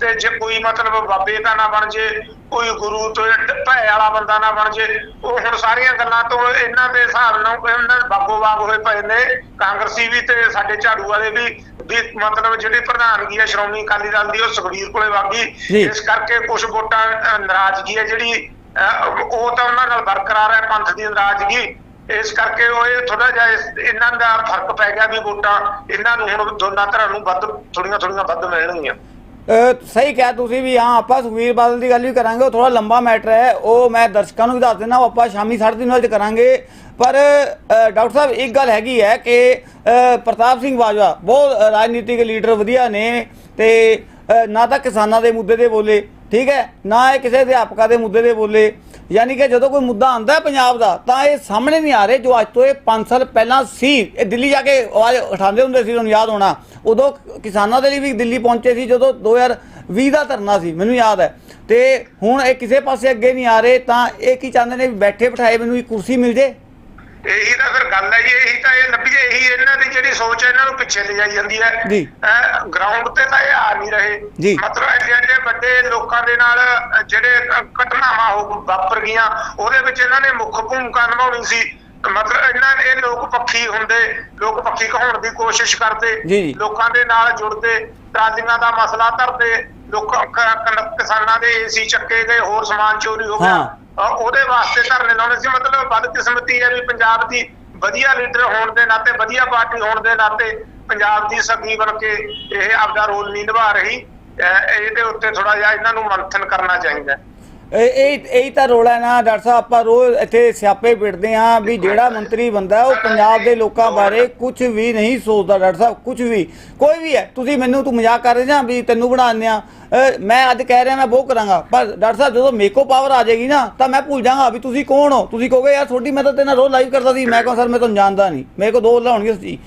ਤੇ ਜੇ ਕੋਈ ਮਤਲਬ ਬਾਬੇ ਦਾ ਨਾ ਬਣ ਜੇ ਕੋਈ ਗੁਰੂ ਤੋਂ ਭੈ ਵਾਲਾ ਬੰਦਾ ਨਾ ਬਣ ਜੇ ਉਹ ਹੁਣ ਸਾਰੀਆਂ ਗੱਲਾਂ ਤੋਂ ਇਹਨਾਂ ਦੇ ਹਿਸਾਬ ਨਾਲ ਇਹਨਾਂ ਬਾਗੋ ਬਾਗ ਹੋਏ ਪਏ ਨੇ। ਕਾਂਗਰਸੀ ਵੀ ਤੇ ਸਾਡੇ ਝਾੜੂ ਵਾਲੇ ਵੀ ਵੀ ਮਤਲਬ ਜਿਹੜੀ ਪ੍ਰਧਾਨਗੀ ਹੈ ਸ਼੍ਰੋਮਣੀ ਅਕਾਲੀ ਦਲ ਦੀ ਉਹ ਸੁਖਬੀਰ ਕੋਲੇ ਵਾਗੀ। ਇਸ ਕਰਕੇ ਕੁਝ ਵੋਟਾਂ ਨਾਰਾਜ਼ਗੀ ਹੈ ਜਿਹੜੀ ਉਹ ਤਾਂ ਉਹਨਾਂ ਨਾਲ ਬਰਕਰਾਰ ਹੈ ਪੰਥ ਦੀ ਨਾਰਾਜ਼ਗੀ। ਇਸ ਕਰਕੇ ਉਹ ਇਹ ਥੋੜਾ ਜਿਹਾ ਇਹਨਾਂ ਦਾ ਫ਼ਰਕ ਪੈ ਗਿਆ ਵੀ ਵੋਟਾਂ ਇਹਨਾਂ ਨੂੰ ਹੁਣ ਦੋਨਾਂ ਤਰ੍ਹਾਂ ਨੂੰ ਵੱਧ ਥੋੜੀਆਂ ਥੋੜੀਆਂ ਵੱਧ ਮਿਲਣਗੀਆਂ। ਸਹੀ ਕਿਹਾ ਤੁਸੀਂ ਵੀ ਹਾਂ, ਆਪਾਂ ਸੁਖਵੀਰ ਬਾਦਲ ਦੀ ਗੱਲ ਵੀ ਕਰਾਂਗੇ, ਉਹ ਥੋੜਾ ਲੰਬਾ ਮੈਟਰ ਹੈ। ਉਹ ਮੈਂ ਦਰਸ਼ਕਾਂ ਨੂੰ ਵੀ ਦੱਸ ਦੇਣਾ ਉਹ ਆਪਾਂ ਸ਼ਾਮੀ 3:30 ਵਜੇ ਕਰਾਂਗੇ। ਪਰ ਡਾਕਟਰ ਸਾਹਿਬ, ਇੱਕ ਗੱਲ ਹੈਗੀ ਹੈ ਕਿ ਪ੍ਰਤਾਪ ਸਿੰਘ ਬਾਜਵਾ ਬਹੁਤ ਰਾਜਨੀਤਿਕ ਲੀਡਰ ਵਧੀਆ ਨੇ ਤੇ ਨਾ ਤਾਂ ਕਿਸਾਨਾਂ ਦੇ ਮੁੱਦੇ ਤੇ ਬੋਲੇ ਠੀਕ ਹੈ? ਨਾ ਇਹ ਕਿਸੇ ਅਧਿਆਪਕਾਂ ਦੇ ਮੁੱਦੇ ਤੇ ਬੋਲੇ। ਯਾਨੀ ਕਿ ਜਦੋਂ ਕੋਈ ਮੁੱਦਾ ਆਂਦਾ ਪੰਜਾਬ ਦਾ, ਤਾਂ ਇਹ ਸਾਹਮਣੇ ਨਹੀਂ ਆ ਰਹੇ ਜੋ ਅੱਜ ਤੋਂ ਇਹ 5 ਸਾਲ ਪਹਿਲਾਂ ਸੀ। ਇਹ ਦਿੱਲੀ ਜਾ ਕੇ ਆਵਾਜ਼ ਉਠਾਉਂਦੇ ਹੁੰਦੇ ਸੀ, ਤੁਹਾਨੂੰ ਯਾਦ ਹੋਣਾ। ਉਦੋਂ ਕਿਸਾਨਾਂ ਦੇ ਲਈ ਵੀ ਦਿੱਲੀ ਪਹੁੰਚੇ ਸੀ, ਜਦੋਂ 2020 ਦਾ ਧਰਨਾ ਸੀ, ਮੈਨੂੰ ਯਾਦ ਹੈ। ਤੇ ਹੁਣ ਇਹ ਕਿਸੇ ਪਾਸੇ ਅੱਗੇ ਨਹੀਂ ਆ ਰਹੇ, ਤਾਂ ਇਹ ਕੀ ਚਾਹੁੰਦੇ ਨੇ ਬੈਠੇ ਬਿਠਾਏ ਮੈਨੂੰ ਇੱਕ ਕੁਰਸੀ ਮਿਲ ਜੇ? ਇਹੀ ਤਾਂ ਫਿਰ ਗੱਲ ਹੈ ਜੀ ਇਹੀ ਤਾਂ ਇਹ ਲੱਭੀ ਹੈ, ਇਹੀ ਇਹਨਾਂ ਦੀ ਜਿਹੜੀ ਸੋਚ ਹੈ ਇਹਨਾਂ ਨੂੰ ਪਿੱਛੇ ਲੈ ਜਾਈ ਜਾਂਦੀ ਹੈ ਜੀ। ਗਰਾਊਂਡ ਤੇ ਤਾਂ ਇਹ ਆ ਨਹੀਂ ਰਹੇ। ਮਤਲਬ ਐਡੇ ਐਡੇ ਵੱਡੇ ਲੋਕਾਂ ਦੇ ਨਾਲ ਜਿਹੜੇ ਘਟਨਾਵਾਂ ਹੋ ਵਾਪਰ ਗਈਆਂ ਉਹਦੇ ਵਿੱਚ ਇਹਨਾਂ ਨੇ ਮੁੱਖ ਭੂਮਿਕਾ ਨਿਭਾਉਣੀ ਸੀ ਮਤਲਬ ਇਹਨਾਂ ਨੇ ਇਹ ਲੋਕ ਪੱਖੀ ਹੁੰਦੇ ਲੋਕ ਪੱਖੀ ਕਹਾਉਣ ਦੀ ਕੋਸ਼ਿਸ਼ ਕਰਦੇ। ਲੋਕਾਂ ਦੇ ਨਾਲ ਜੁੜਦੇ ਟਰਾਲੀਆਂ ਦਾ ਮਸਲਾ ਧਰਦੇ ਲੋਕਾਂ ਕਿਸਾਨਾਂ ਦੇ ਏਸੀ ਚੱਕੇ ਗਏ ਹੋਰ ਸਮਾਨ ਚੋਰੀ ਹੋ ਗਿਆ ਉਹਦੇ ਵਾਸਤੇ ਧਰਨੇ ਲਾਉਣੇ ਸੀ, ਮਤਲਬ ਬਦਕਿਸਮਤੀ ਹੈ ਵੀ ਪੰਜਾਬ ਦੀ ਵਧੀਆ ਲੀਡਰ ਹੋਣ ਦੇ ਨਾਤੇ, ਵਧੀਆ ਪਾਰਟੀ ਹੋਣ ਦੇ ਨਾਤੇ ਪੰਜਾਬ ਦੀ ਸਗੀ ਬਣ ਕੇ ਇਹ ਆਪਦਾ ਰੋਲ ਨਹੀਂ ਨਿਭਾ ਰਹੀ। ਅਹ ਇਹਦੇ ਉੱਤੇ ਥੋੜਾ ਜਿਹਾ ਇਹਨਾਂ ਨੂੰ ਮੰਥਨ ਕਰਨਾ ਚਾਹੀਦਾ। ਇਹ ਇਹ ਇਹੀ ਤਾਂ ਰੋਲਾ ਨਾ ਡਾਕਟਰ ਸਾਹਿਬ ਆਪਾਂ ਰੋਜ਼ ਇੱਥੇ ਸਿਆਪੇ ਪਿੜਦੇ ਆ ਵੀ ਜਿਹੜਾ ਮੰਤਰੀ ਬੰਦਾ ਉਹ ਪੰਜਾਬ ਦੇ ਲੋਕਾਂ ਬਾਰੇ ਕੁਝ ਵੀ ਨਹੀਂ ਸੋਚਦਾ ਡਾਕਟਰ ਸਾਹਿਬ ਕੁਝ ਵੀ। ਕੋਈ ਵੀ ਹੈ ਤੁਸੀਂ ਮੈਨੂੰ ਤੂੰ ਮਜ਼ਾਕ ਕਰ ਰਹੇ ਜਾਂ ਵੀ ਤੈਨੂੰ ਬਣਾਉਂਦੇ ਆ ਅ, ਮੈਂ ਅੱਜ ਕਹਿ ਰਿਹਾ ਮੈਂ ਬਹੁਤ ਕਰਾਂਗਾ। ਪਰ ਡਾਕਟਰ ਸਾਹਿਬ ਜਦੋਂ ਮੇਕੋ ਪਾਵਰ ਆ ਜਾਏਗੀ ਨਾ ਤਾਂ ਮੈਂ ਭੁੱਲ ਜਾਵਾਂਗਾ ਵੀ ਤੁਸੀਂ ਕੌਣ ਹੋ? ਤੁਸੀਂ ਕਹੋਗੇ ਯਾਰ ਤੁਹਾਡੀ ਮੈਂ ਤਾਂ ਤੇਰੇ ਰੋਜ਼ ਲਾਈਵ ਕਰਦਾ ਸੀ। ਮੈਂ ਕਹਾਂ ਸਰ ਮੈਂ ਤੁਹਾਨੂੰ ਜਾਣਦਾ ਨਹੀਂ। ਮੇਰੇ ਕੋਲ ਦੋ ਲਾਉਣਗੇ ਸੀ।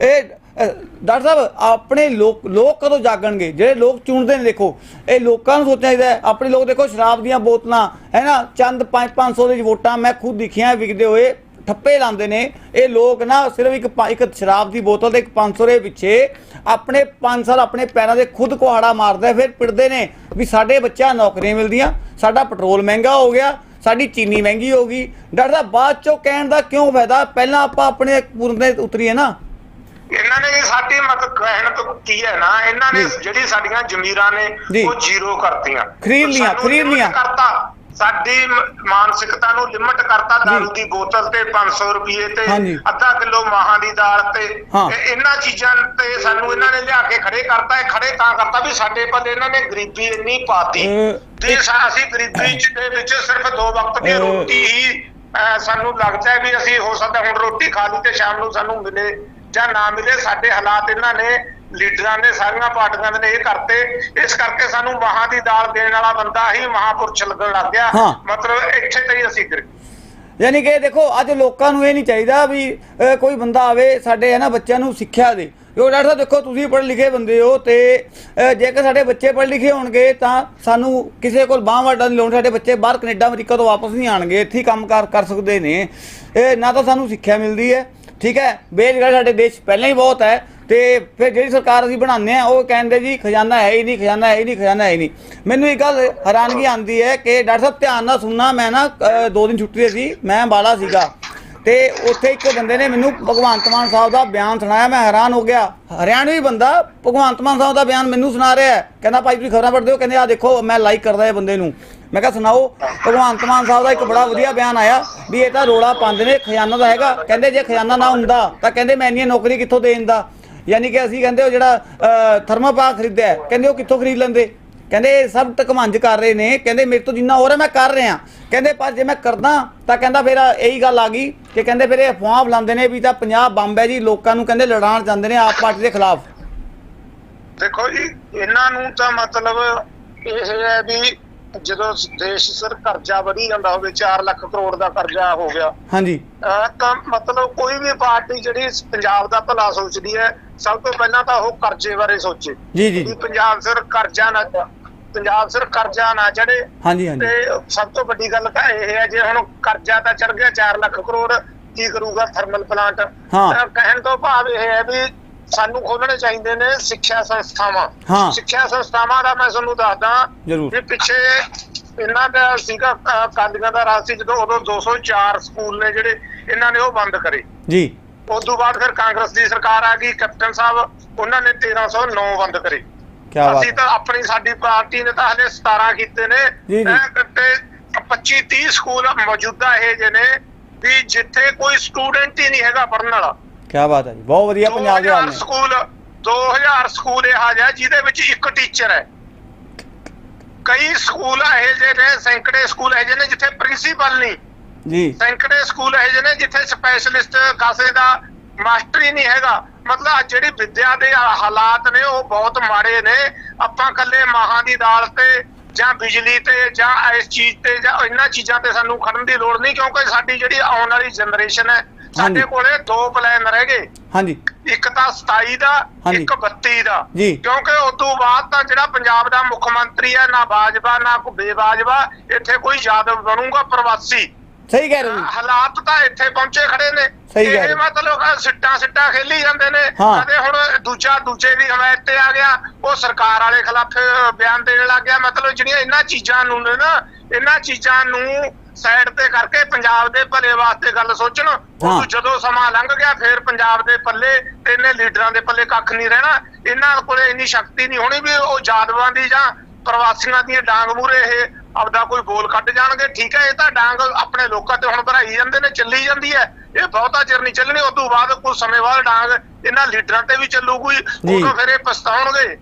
ਇਹ ਡਾਕਟਰ ਸਾਹਿਬ, ਆਪਣੇ ਲੋਕ ਲੋਕ ਕਦੋਂ ਜਾਗਣਗੇ? ਜਿਹੜੇ ਲੋਕ ਚੁਣਦੇ ਨੇ, ਦੇਖੋ, ਇਹ ਲੋਕਾਂ ਨੂੰ ਸੋਚਣਾ ਚਾਹੀਦਾ ਆਪਣੇ ਲੋਕ, ਦੇਖੋ, ਸ਼ਰਾਬ ਦੀਆਂ ਬੋਤਲਾਂ, ਹੈ ਨਾ, ਚੰਦ 5-500 ਦੇ ਵੋਟਾਂ, ਮੈਂ ਖੁਦ ਦਿਖੀਆਂ, ਵਿਕਦੇ ਹੋਏ ਠੱਪੇ ਲਾਉਂਦੇ ਨੇ। ਇਹ ਲੋਕ ਨਾ ਸਿਰਫ ਇੱਕ ਇੱਕ ਸ਼ਰਾਬ ਦੀ ਬੋਤਲ ਤੇ ਇੱਕ 500 ਦੇ ਪਿੱਛੇ ਆਪਣੇ 5 ਸਾਲ ਆਪਣੇ ਪੈਰਾਂ ਦੇ ਖੁਦ ਕੁਹਾੜਾ ਮਾਰਦੇ ਫਿਰ ਪਿੜਦੇ ਨੇ ਵੀ ਸਾਡੇ ਬੱਚਿਆਂ ਨੌਕਰੀਆਂ ਮਿਲਦੀਆਂ, ਸਾਡਾ ਪੈਟਰੋਲ ਮਹਿੰਗਾ ਹੋ ਗਿਆ, ਸਾਡੀ ਚੀਨੀ ਮਹਿੰਗੀ ਹੋ ਗਈ। ਡਾਕਟਰ ਸਾਹਿਬ, ਬਾਅਦ ਚੋਂ ਕਹਿਣ ਦਾ ਕਿਉਂ ਫਾਇਦਾ? ਪਹਿਲਾਂ ਆਪਾਂ ਆਪਣੇ ਪੁਰਨੇ ਉਤਰੀਏ ਨਾ। ਇਹਨਾਂ ਨੇ ਸਾਡੀ ਮਦਦ ਕਹਿਣ ਤੋਂ ਕੀ ਹੈ ਨਾ ਇਹਨਾਂ ਨੇ। ਜਿਹੜੀ ਸਾਡੀਆਂ ਜ਼ਮੀਰਾਂ ਨੇ। ਉਹ ਜ਼ੀਰੋ ਕਰਤੀਆਂ ਖਰੀਦ ਲੀਆਂ, ਖਰੀਦ ਲੀਆਂ। ਕਰਤਾ ਸਾਡੀ ਮਾਨਸਿਕਤਾ ਨੂੰ ਲਿਮਟ ਕਰਤਾ ਦਾਰੂ ਦੀ ਬੋਤਲ ਤੇ 500 ਰੁਪਏ ਤੇ। ਅੱਧਾ ਕਿਲੋ ਮਾਹਾਂ ਦੀ ਦਾਲ ਤੇ ਇਹਨਾਂ ਚੀਜ਼ਾਂ ਤੇ ਸਾਨੂੰ ਇਹਨਾਂ ਨੇ ਲਿਆ ਕੇ ਖੜੇ ਕਰਤਾ ਇਹ ਖੜੇ ਤਾਂ ਕਰਤਾ ਵੀ ਸਾਡੇ ਪੱਲੇ ਇਹਨਾਂ ਨੇ ਗਰੀਬੀ ਇੰਨੀ ਪਾਤੀ ਤੇ ਅਸੀਂ ਗਰੀਬੀ ਦੇ ਵਿੱਚ ਸਿਰਫ ਦੋ ਵਕਤ ਦੀ ਰੋਟੀ ਹੀ ਸਾਨੂੰ ਲੱਗਦਾ ਵੀ ਅਸੀਂ ਹੋ ਸਕਦਾ ਹੁਣ ਰੋਟੀ ਖਾ ਲਈ ਤੇ ਸ਼ਾਮ ਨੂੰ ਸਾਨੂੰ ਮਿਲੇ ਜਾਂ ਨਾ ਮਿਲੇ ਸਾਡੇ ਹਾਲਾਤ ਇਹਨਾਂ ਨੇ ਲੀਡਰਾਂ ਨੇ ਸਾਰੀਆਂ ਪਾਰਟੀਆਂ ਦੇ ਨੇ ਇਹ ਕਰਤੇ। ਇਸ ਕਰਕੇ ਸਾਨੂੰ ਮਹਾਂ ਦੀ ਦਾਲ ਦੇਣ ਵਾਲਾ ਬੰਦਾ ਹੀ ਮਹਾਪੁਰਸ਼ ਲੱਗਣ ਲੱਗ ਗਿਆ। ਮਤਲਬ ਇੱਥੇ ਤੇ ਅਸੀਂ ਗਿਰ ਯਾਨੀ ਕਿ ਦੇਖੋ ਅੱਜ ਲੋਕਾਂ ਨੂੰ ਇਹ ਨਹੀਂ ਚਾਹੀਦਾ ਵੀ ਕੋਈ ਬੰਦਾ ਆਵੇ ਸਾਡੇ ਹੈ ਨਾ ਬੱਚਿਆਂ ਨੂੰ ਸਿੱਖਿਆ ਦੇ। ਕਿਉਂ ਡਾਕਟਰ ਸਾਹਿਬ ਦੇਖੋ ਤੁਸੀਂ ਪੜ੍ਹੇ ਲਿਖੇ ਬੰਦੇ ਹੋ ਤੇ ਜੇਕਰ ਸਾਡੇ ਬੱਚੇ ਪੜ੍ਹੇ ਲਿਖੇ ਹੋਣਗੇ ਤਾਂ ਸਾਨੂੰ ਕਿਸੇ ਕੋਲ ਬਾਂਹ ਵਾਟਾ ਨਹੀਂ। ਲਾਉਣ ਸਾਡੇ ਬੱਚੇ ਬਾਹਰ ਕੈਨੇਡਾ ਅਮਰੀਕਾ ਤੋਂ ਵਾਪਸ ਨਹੀਂ ਆਣਗੇ ਇੱਥੇ ਹੀ ਕੰਮਕਾਰ ਕਰ ਸਕਦੇ ਨੇ। ਇਹ ਨਾ ਤਾਂ ਸਾਨੂੰ ਸਿੱਖਿਆ ਮਿਲਦੀ ਹੈ ਠੀਕ ਹੈ? ਬੇਰੁਜ਼ਗਾਰੀ ਸਾਡੇ ਦੇਸ਼ ਪਹਿਲਾਂ ਹੀ ਬਹੁਤ ਹੈ ਤੇ ਫਿਰ ਜਿਹੜੀ ਸਰਕਾਰ ਅਸੀਂ ਬਣਾਉਂਦੇ ਆ ਉਹ ਕਹਿੰਦੇ ਜੀ ਖਜ਼ਾਨਾ ਹੈ ਹੀ ਨਹੀਂ, ਖਜ਼ਾਨਾ ਹੈ ਹੀ ਨਹੀਂ, ਖਜ਼ਾਨਾ ਹੈ ਹੀ ਨਹੀਂ। ਮੈਨੂੰ ਇੱਕ ਗੱਲ ਹੈਰਾਨਗੀ ਆਉਂਦੀ ਹੈ ਕਿ ਡਾਕਟਰ ਸਾਹਿਬ ਧਿਆਨ ਨਾਲ ਸੁਣਨਾ, ਮੈਂ ਨਾ ਦੋ ਦਿਨ ਛੁੱਟੀ ਤੇ ਸੀ, ਮੈਂ ਬਾਲਾ ਸੀਗਾ ਤੇ ਉੱਥੇ ਇੱਕ ਬੰਦੇ ਨੇ ਮੈਨੂੰ ਭਗਵੰਤ ਮਾਨ ਸਾਹਿਬ ਦਾ ਬਿਆਨ ਸੁਣਾਇਆ, ਮੈਂ ਹੈਰਾਨ ਹੋ ਗਿਆ। ਹਰਿਆਣਵੀ ਬੰਦਾ ਭਗਵੰਤ ਮਾਨ ਸਾਹਿਬ ਦਾ ਬਿਆਨ ਮੈਨੂੰ ਸੁਣਾ ਰਿਹਾ ਹੈ। ਕਹਿੰਦਾ, ਭਾਈ, ਤੁਸੀਂ ਖਬਰਾਂ ਪੜ੍ਹਦੇ ਹੋ? ਕਹਿੰਦੇ ਆ ਦੇਖੋ, ਮੈਂ ਲਾਈਕ ਕਰਦਾ ਇਹ ਬੰਦੇ ਨੂੰ। ਮੈਂ ਕਿਹਾ ਸੁਣਾਓ ਭਗਵੰਤ ਮਾਨ ਸਾਹਿਬ ਦਾ ਇੱਕ ਬੜਾ ਵਧੀਆ ਬਿਆਨ ਆਇਆ ਵੀ ਇਹ ਤਾਂ ਰੋਲਾ ਪਾਉਂਦੇ ਨੇ ਖਜ਼ਾਨਾ ਦਾ ਹੈਗਾ। ਕਹਿੰਦੇ ਜੇ ਖਜ਼ਾਨਾ ਨਾ ਹੁੰਦਾ ਤਾਂ ਕਹਿੰਦੇ ਮੈਂ ਇੰਨੀ ਨੌਕਰੀ ਕਿੱਥੋਂ ਦੇ? ਦਿੰਦਾ ਯਾਨੀ ਕਿ ਅਸੀਂ ਕਹਿੰਦੇ ਉਹ ਜਿਹੜਾ ਅਹ, ਖਰੀਦਿਆ ਕਹਿੰਦੇ ਉਹ ਕਿੱਥੋਂ ਖਰੀਦ ਲੈਂਦੇ? ਕਹਿੰਦੇ ਸਭ ਤਕਮੰਜ ਕਰ ਰਹੇ ਨੇ ਕਹਿੰਦੇ ਮੇਰੇ ਤੋਂ ਜਿੰਨਾ ਹੋ ਰਿਹਾ ਮੈਂ ਕਰ ਰਿਹਾ। ਕਹਿੰਦੇ ਪਰ ਜੇ ਮੈਂ ਕਰਦਾ ਤਾਂ ਕਹਿੰਦਾ ਫਿਰ ਇਹੀ ਗੱਲ ਆ ਗਈ ਕਿ ਕਹਿੰਦੇ ਫਿਰ ਇਹ ਅਫਵਾਹ ਬੁਲਾਉਂਦੇ ਨੇ ਵੀ ਤਾਂ ਪੰਜਾਬ ਬੰਬ ਹੈ ਜੀ ਲੋਕਾਂ ਨੂੰ ਕਹਿੰਦੇ ਲੜਾਉਣ ਜਾਂਦੇ ਨੇ ਆਪ ਪਾਰਟੀ ਦੇ ਖਿਲਾਫ। ਦੇਖੋ ਜੀ ਇਹਨਾਂ ਨੂੰ ਤਾਂ ਮਤਲਬ ਇਹ ਹੈ ਵੀ ਜਦੋਂ ਦੇਸ਼ ਸਿਰ ਕਰਜ਼ਾ ਵਧੀ ਜਾਂਦਾ ਹੋਵੇ 4 ਲੱਖ ਕਰੋੜ ਦਾ ਕਰਜ਼ਾ ਹੋ ਗਿਆ। ਹਾਂਜੀ। ਤਾਂ ਮਤਲਬ ਕੋਈ ਵੀ ਪਾਰਟੀ ਜਿਹੜੀ ਪੰਜਾਬ ਦਾ ਭਲਾ ਸੋਚਦੀ ਹੈ ਸਭ ਤੋਂ ਪਹਿਲਾਂ ਤਾਂ ਉਹ ਕਰਜ਼ੇ ਬਾਰੇ ਸੋਚੇ। ਜੀ ਜੀ ਪੰਜਾਬ ਸਿਰ ਕਰਜ਼ਾ ਨਾ ਪੰਜਾਬ ਸਿਰ ਕਰਜ਼ਾ ਨਾ ਚੜੇ ਹਾਂਜੀ ਹਾਂਜੀ। ਤੇ ਸਭ ਤੋਂ ਵੱਡੀ ਗੱਲ ਤਾਂ ਇਹ ਹੈ ਜੇ ਹੁਣ ਕਰਜ਼ਾ ਤਾਂ ਚੜ ਗਿਆ 4 ਲੱਖ ਕਰੋੜ ਕੀ ਕਰੂਗਾ ਥਰਮਲ ਪਲਾਂਟ ਕਹਿਣ ਤੋਂ ਭਾਵ ਇਹ ਹੈ ਵੀ ਸਾਨੂੰ ਖੋਲਣੇ ਚਾਹੀਦੇ ਨੇ ਸਿੱਖਿਆ ਸੰਸਥਾਵਾਂ। ਸਿੱਖਿਆ ਸੰਸਥਾਵਾਂ ਦਾ ਮੈਂ ਤੁਹਾਨੂੰ ਦੱਸਦਾ ਜ਼ਰੂਰ। ਵੀ ਪਿੱਛੇ ਇਹਨਾਂ ਦਾ ਸੀਗਾ ਕਾਲੀਆਂ ਦਾ ਰਾਜ ਸੀ ਜਦੋਂ ਉਦੋਂ 204 ਸਕੂਲ ਨੇ ਜਿਹੜੇ ਇਹਨਾਂ ਨੇ ਉਹ ਬੰਦ ਕਰੇ। ਜੀ। ਉਸ ਤੋਂ ਬਾਅਦ ਫਿਰ ਕਾਂਗਰਸ ਦੀ ਸਰਕਾਰ ਆ ਗਈ ਕੈਪਟਨ ਸਾਹਿਬ ਉਹਨਾਂ ਨੇ 1309 ਬੰਦ ਕਰੇ। ਕੀ ਬਾਤ। ਅਸੀਂ ਤਾਂ ਆਪਣੀ ਸਾਡੀ ਪਾਰਟੀ ਨੇ ਤਾਂ ਹਲੇ 17 ਕੀਤੇ ਨੇ। ਤੇ 25 30 ਸਕੂਲ ਮੌਜੂਦਾ ਇਹ ਜੇ ਨੇ ਵੀ ਜਿੱਥੇ ਕੋਈ ਸਟੂਡੈਂਟ ਹੀ ਨਹੀਂ ਹੈਗਾ ਪੜਨ ਵਾਲਾ। ਕੀ ਬਾਤ ਹੈ ਜੀ ਬਹੁਤ ਵਧੀਆ ਪੰਜਾਬ ਦੇ ਹਾਲ 2000 ਨੇ ਸਕੂਲ 2000 ਸਕੂਲ ਇਹ ਆ ਜਿਹਦੇ ਵਿੱਚ ਇੱਕ ਟੀਚਰ ਹੈ। ਕਈ ਸਕੂਲ ਇਹ ਜਿਹੇ ਨੇ ਸੈਂਕੜੇ ਸਕੂਲ ਇਹ ਜਿਹੇ ਨੇ ਜਿੱਥੇ ਪ੍ਰਿੰਸੀਪਲ ਨਹੀਂ। ਜੀ। ਸੈਂਕੜੇ ਸਕੂਲ ਇਹ ਜਿਹੇ ਨੇ ਜਿੱਥੇ ਸਪੈਸ਼ਲਿਸਟ ਕਾਸੇ ਦਾ ਮਾਸਟਰ ਹੀ ਨਹੀਂ ਹੈਗਾ। ਮਤਲਬ ਜਿਹੜੀ ਵਿੱਦਿਆ ਦੇ ਹਾਲਾਤ ਨੇ ਉਹ ਬਹੁਤ ਮਾੜੇ ਨੇ। ਆਪਾਂ ਕੱਲੇ ਮਾਹਾਂ ਦੀ ਦਾਲ ਤੇ ਜਾਂ ਬਿਜਲੀ ਤੇ ਜਾਂ ਇਸ ਚੀਜ਼ ਤੇ ਜਾਂ ਇਹਨਾਂ ਚੀਜ਼ਾਂ ਤੇ ਸਾਨੂੰ ਖੜਨ ਦੀ ਲੋੜ ਨਹੀਂ ਕਿਉਂਕਿ ਸਾਡੀ ਜਿਹੜੀ ਆਉਣ ਵਾਲੀ ਜਨਰੇਸ਼ਨ ਹੈ ਸਾਡੇ। ਕੋਲੇ ਦੋ ਪਲਾਨ ਰਹਿ ਗਏ ਹਾਂਜੀ ਇੱਕ ਤਾਂ 27 ਦਾ। ਇੱਕ 32 ਦਾ। ਕਿਉਂਕਿ ਉਸ ਤੋਂ ਬਾਅਦ ਤਾਂ ਜਿਹੜਾ ਪੰਜਾਬ ਦਾ ਮੁੱਖ ਮੰਤਰੀ ਹੈ ਨਾ ਬਾਜਵਾ ਨਾ ਕੋ ਬੇਬਾਜਵਾ ਇੱਥੇ ਕੋਈ ਯਾਦਵ ਬਣੂਗਾ ਪ੍ਰਵਾਸੀ ਸਹੀ ਕਹਿ ਰਹੇ ਹਾਲਾਤ ਤਾਂ ਇੱਥੇ ਪਹੁੰਚੇ ਖੜੇ ਨੇ ਸਹੀ ਗੱਲ ਹੈ। ਇਹ ਮਤਲਬ ਸਿੱਟਾਂ ਸਿੱਟਾਂ ਖੇਲੀ ਜਾਂਦੇ ਨੇ। ਕਦੇ ਹੁਣ ਦੂਜਾ ਦੂਜੇ ਦੀ ਹਮਾਇਤ ਤੇ ਆ ਗਿਆ ਉਹ ਸਰਕਾਰ ਵਾਲੇ ਖਿਲਾਫ ਬਿਆਨ ਦੇਣ ਲੱਗ ਗਿਆ ਮਤਲਬ ਜਿਹੜੀਆਂ ਇਹਨਾਂ ਚੀਜ਼ਾਂ ਨੂੰ ਨੇ ਨਾ ਇਹਨਾਂ ਚੀਜ਼ਾਂ ਨੂੰ ਸਾਈਡ ਤੇ ਕਰਕੇ ਪੰਜਾਬ ਦੇ ਭਲੇ ਵਾਸਤੇ ਗੱਲ ਸੋਚਣ। ਉਹ ਜਦੋਂ ਸਮਾਂ ਲੰਘ ਗਿਆ ਫਿਰ ਪੰਜਾਬ ਦੇ ਪੱਲੇ ਤੇ ਇਹਨੇ ਲੀਡਰਾਂ ਦੇ ਪੱਲੇ ਕੱਖ ਨਹੀਂ ਰਹਿਣਾ। ਇਹਨਾਂ ਕੋਲੇ ਇੰਨੀ ਸ਼ਕਤੀ ਨਹੀਂ ਹੋਣੀ ਵੀ ਉਹ ਜਾਦਵਾਂ ਦੀ ਜਾਂ ਪ੍ਰਵਾਸੀਆਂ ਦੀ ਡਾਂਗ ਮੂਰੇ ਇਹ ਆਪਦਾ ਕੋਈ ਬੋਲ ਕੱਢ ਜਾਣਗੇ। ਠੀਕ ਹੈ ਇਹ ਤਾਂ ਡਾਂਗ ਆਪਣੇ ਲੋਕਾਂ ਤੇ ਹੁਣ ਭਰਾਈ ਜਾਂਦੇ ਨੇ ਚੱਲੀ ਜਾਂਦੀ ਹੈ। ਇਹ ਬਹੁਤਾ ਚਿਰ ਨਹੀਂ ਚੱਲਣੀ ਉਸ ਤੋਂ ਬਾਅਦ ਕੁਝ ਸਮੇਂ ਬਾਅਦ ਡਾਂਗ ਇਹਨਾਂ ਲੀਡਰਾਂ ਤੇ ਵੀ ਚੱਲੂਗੀ ਉਦੋਂ ਫਿਰ ਇਹ ਪਛਤਾਉਣਗੇ।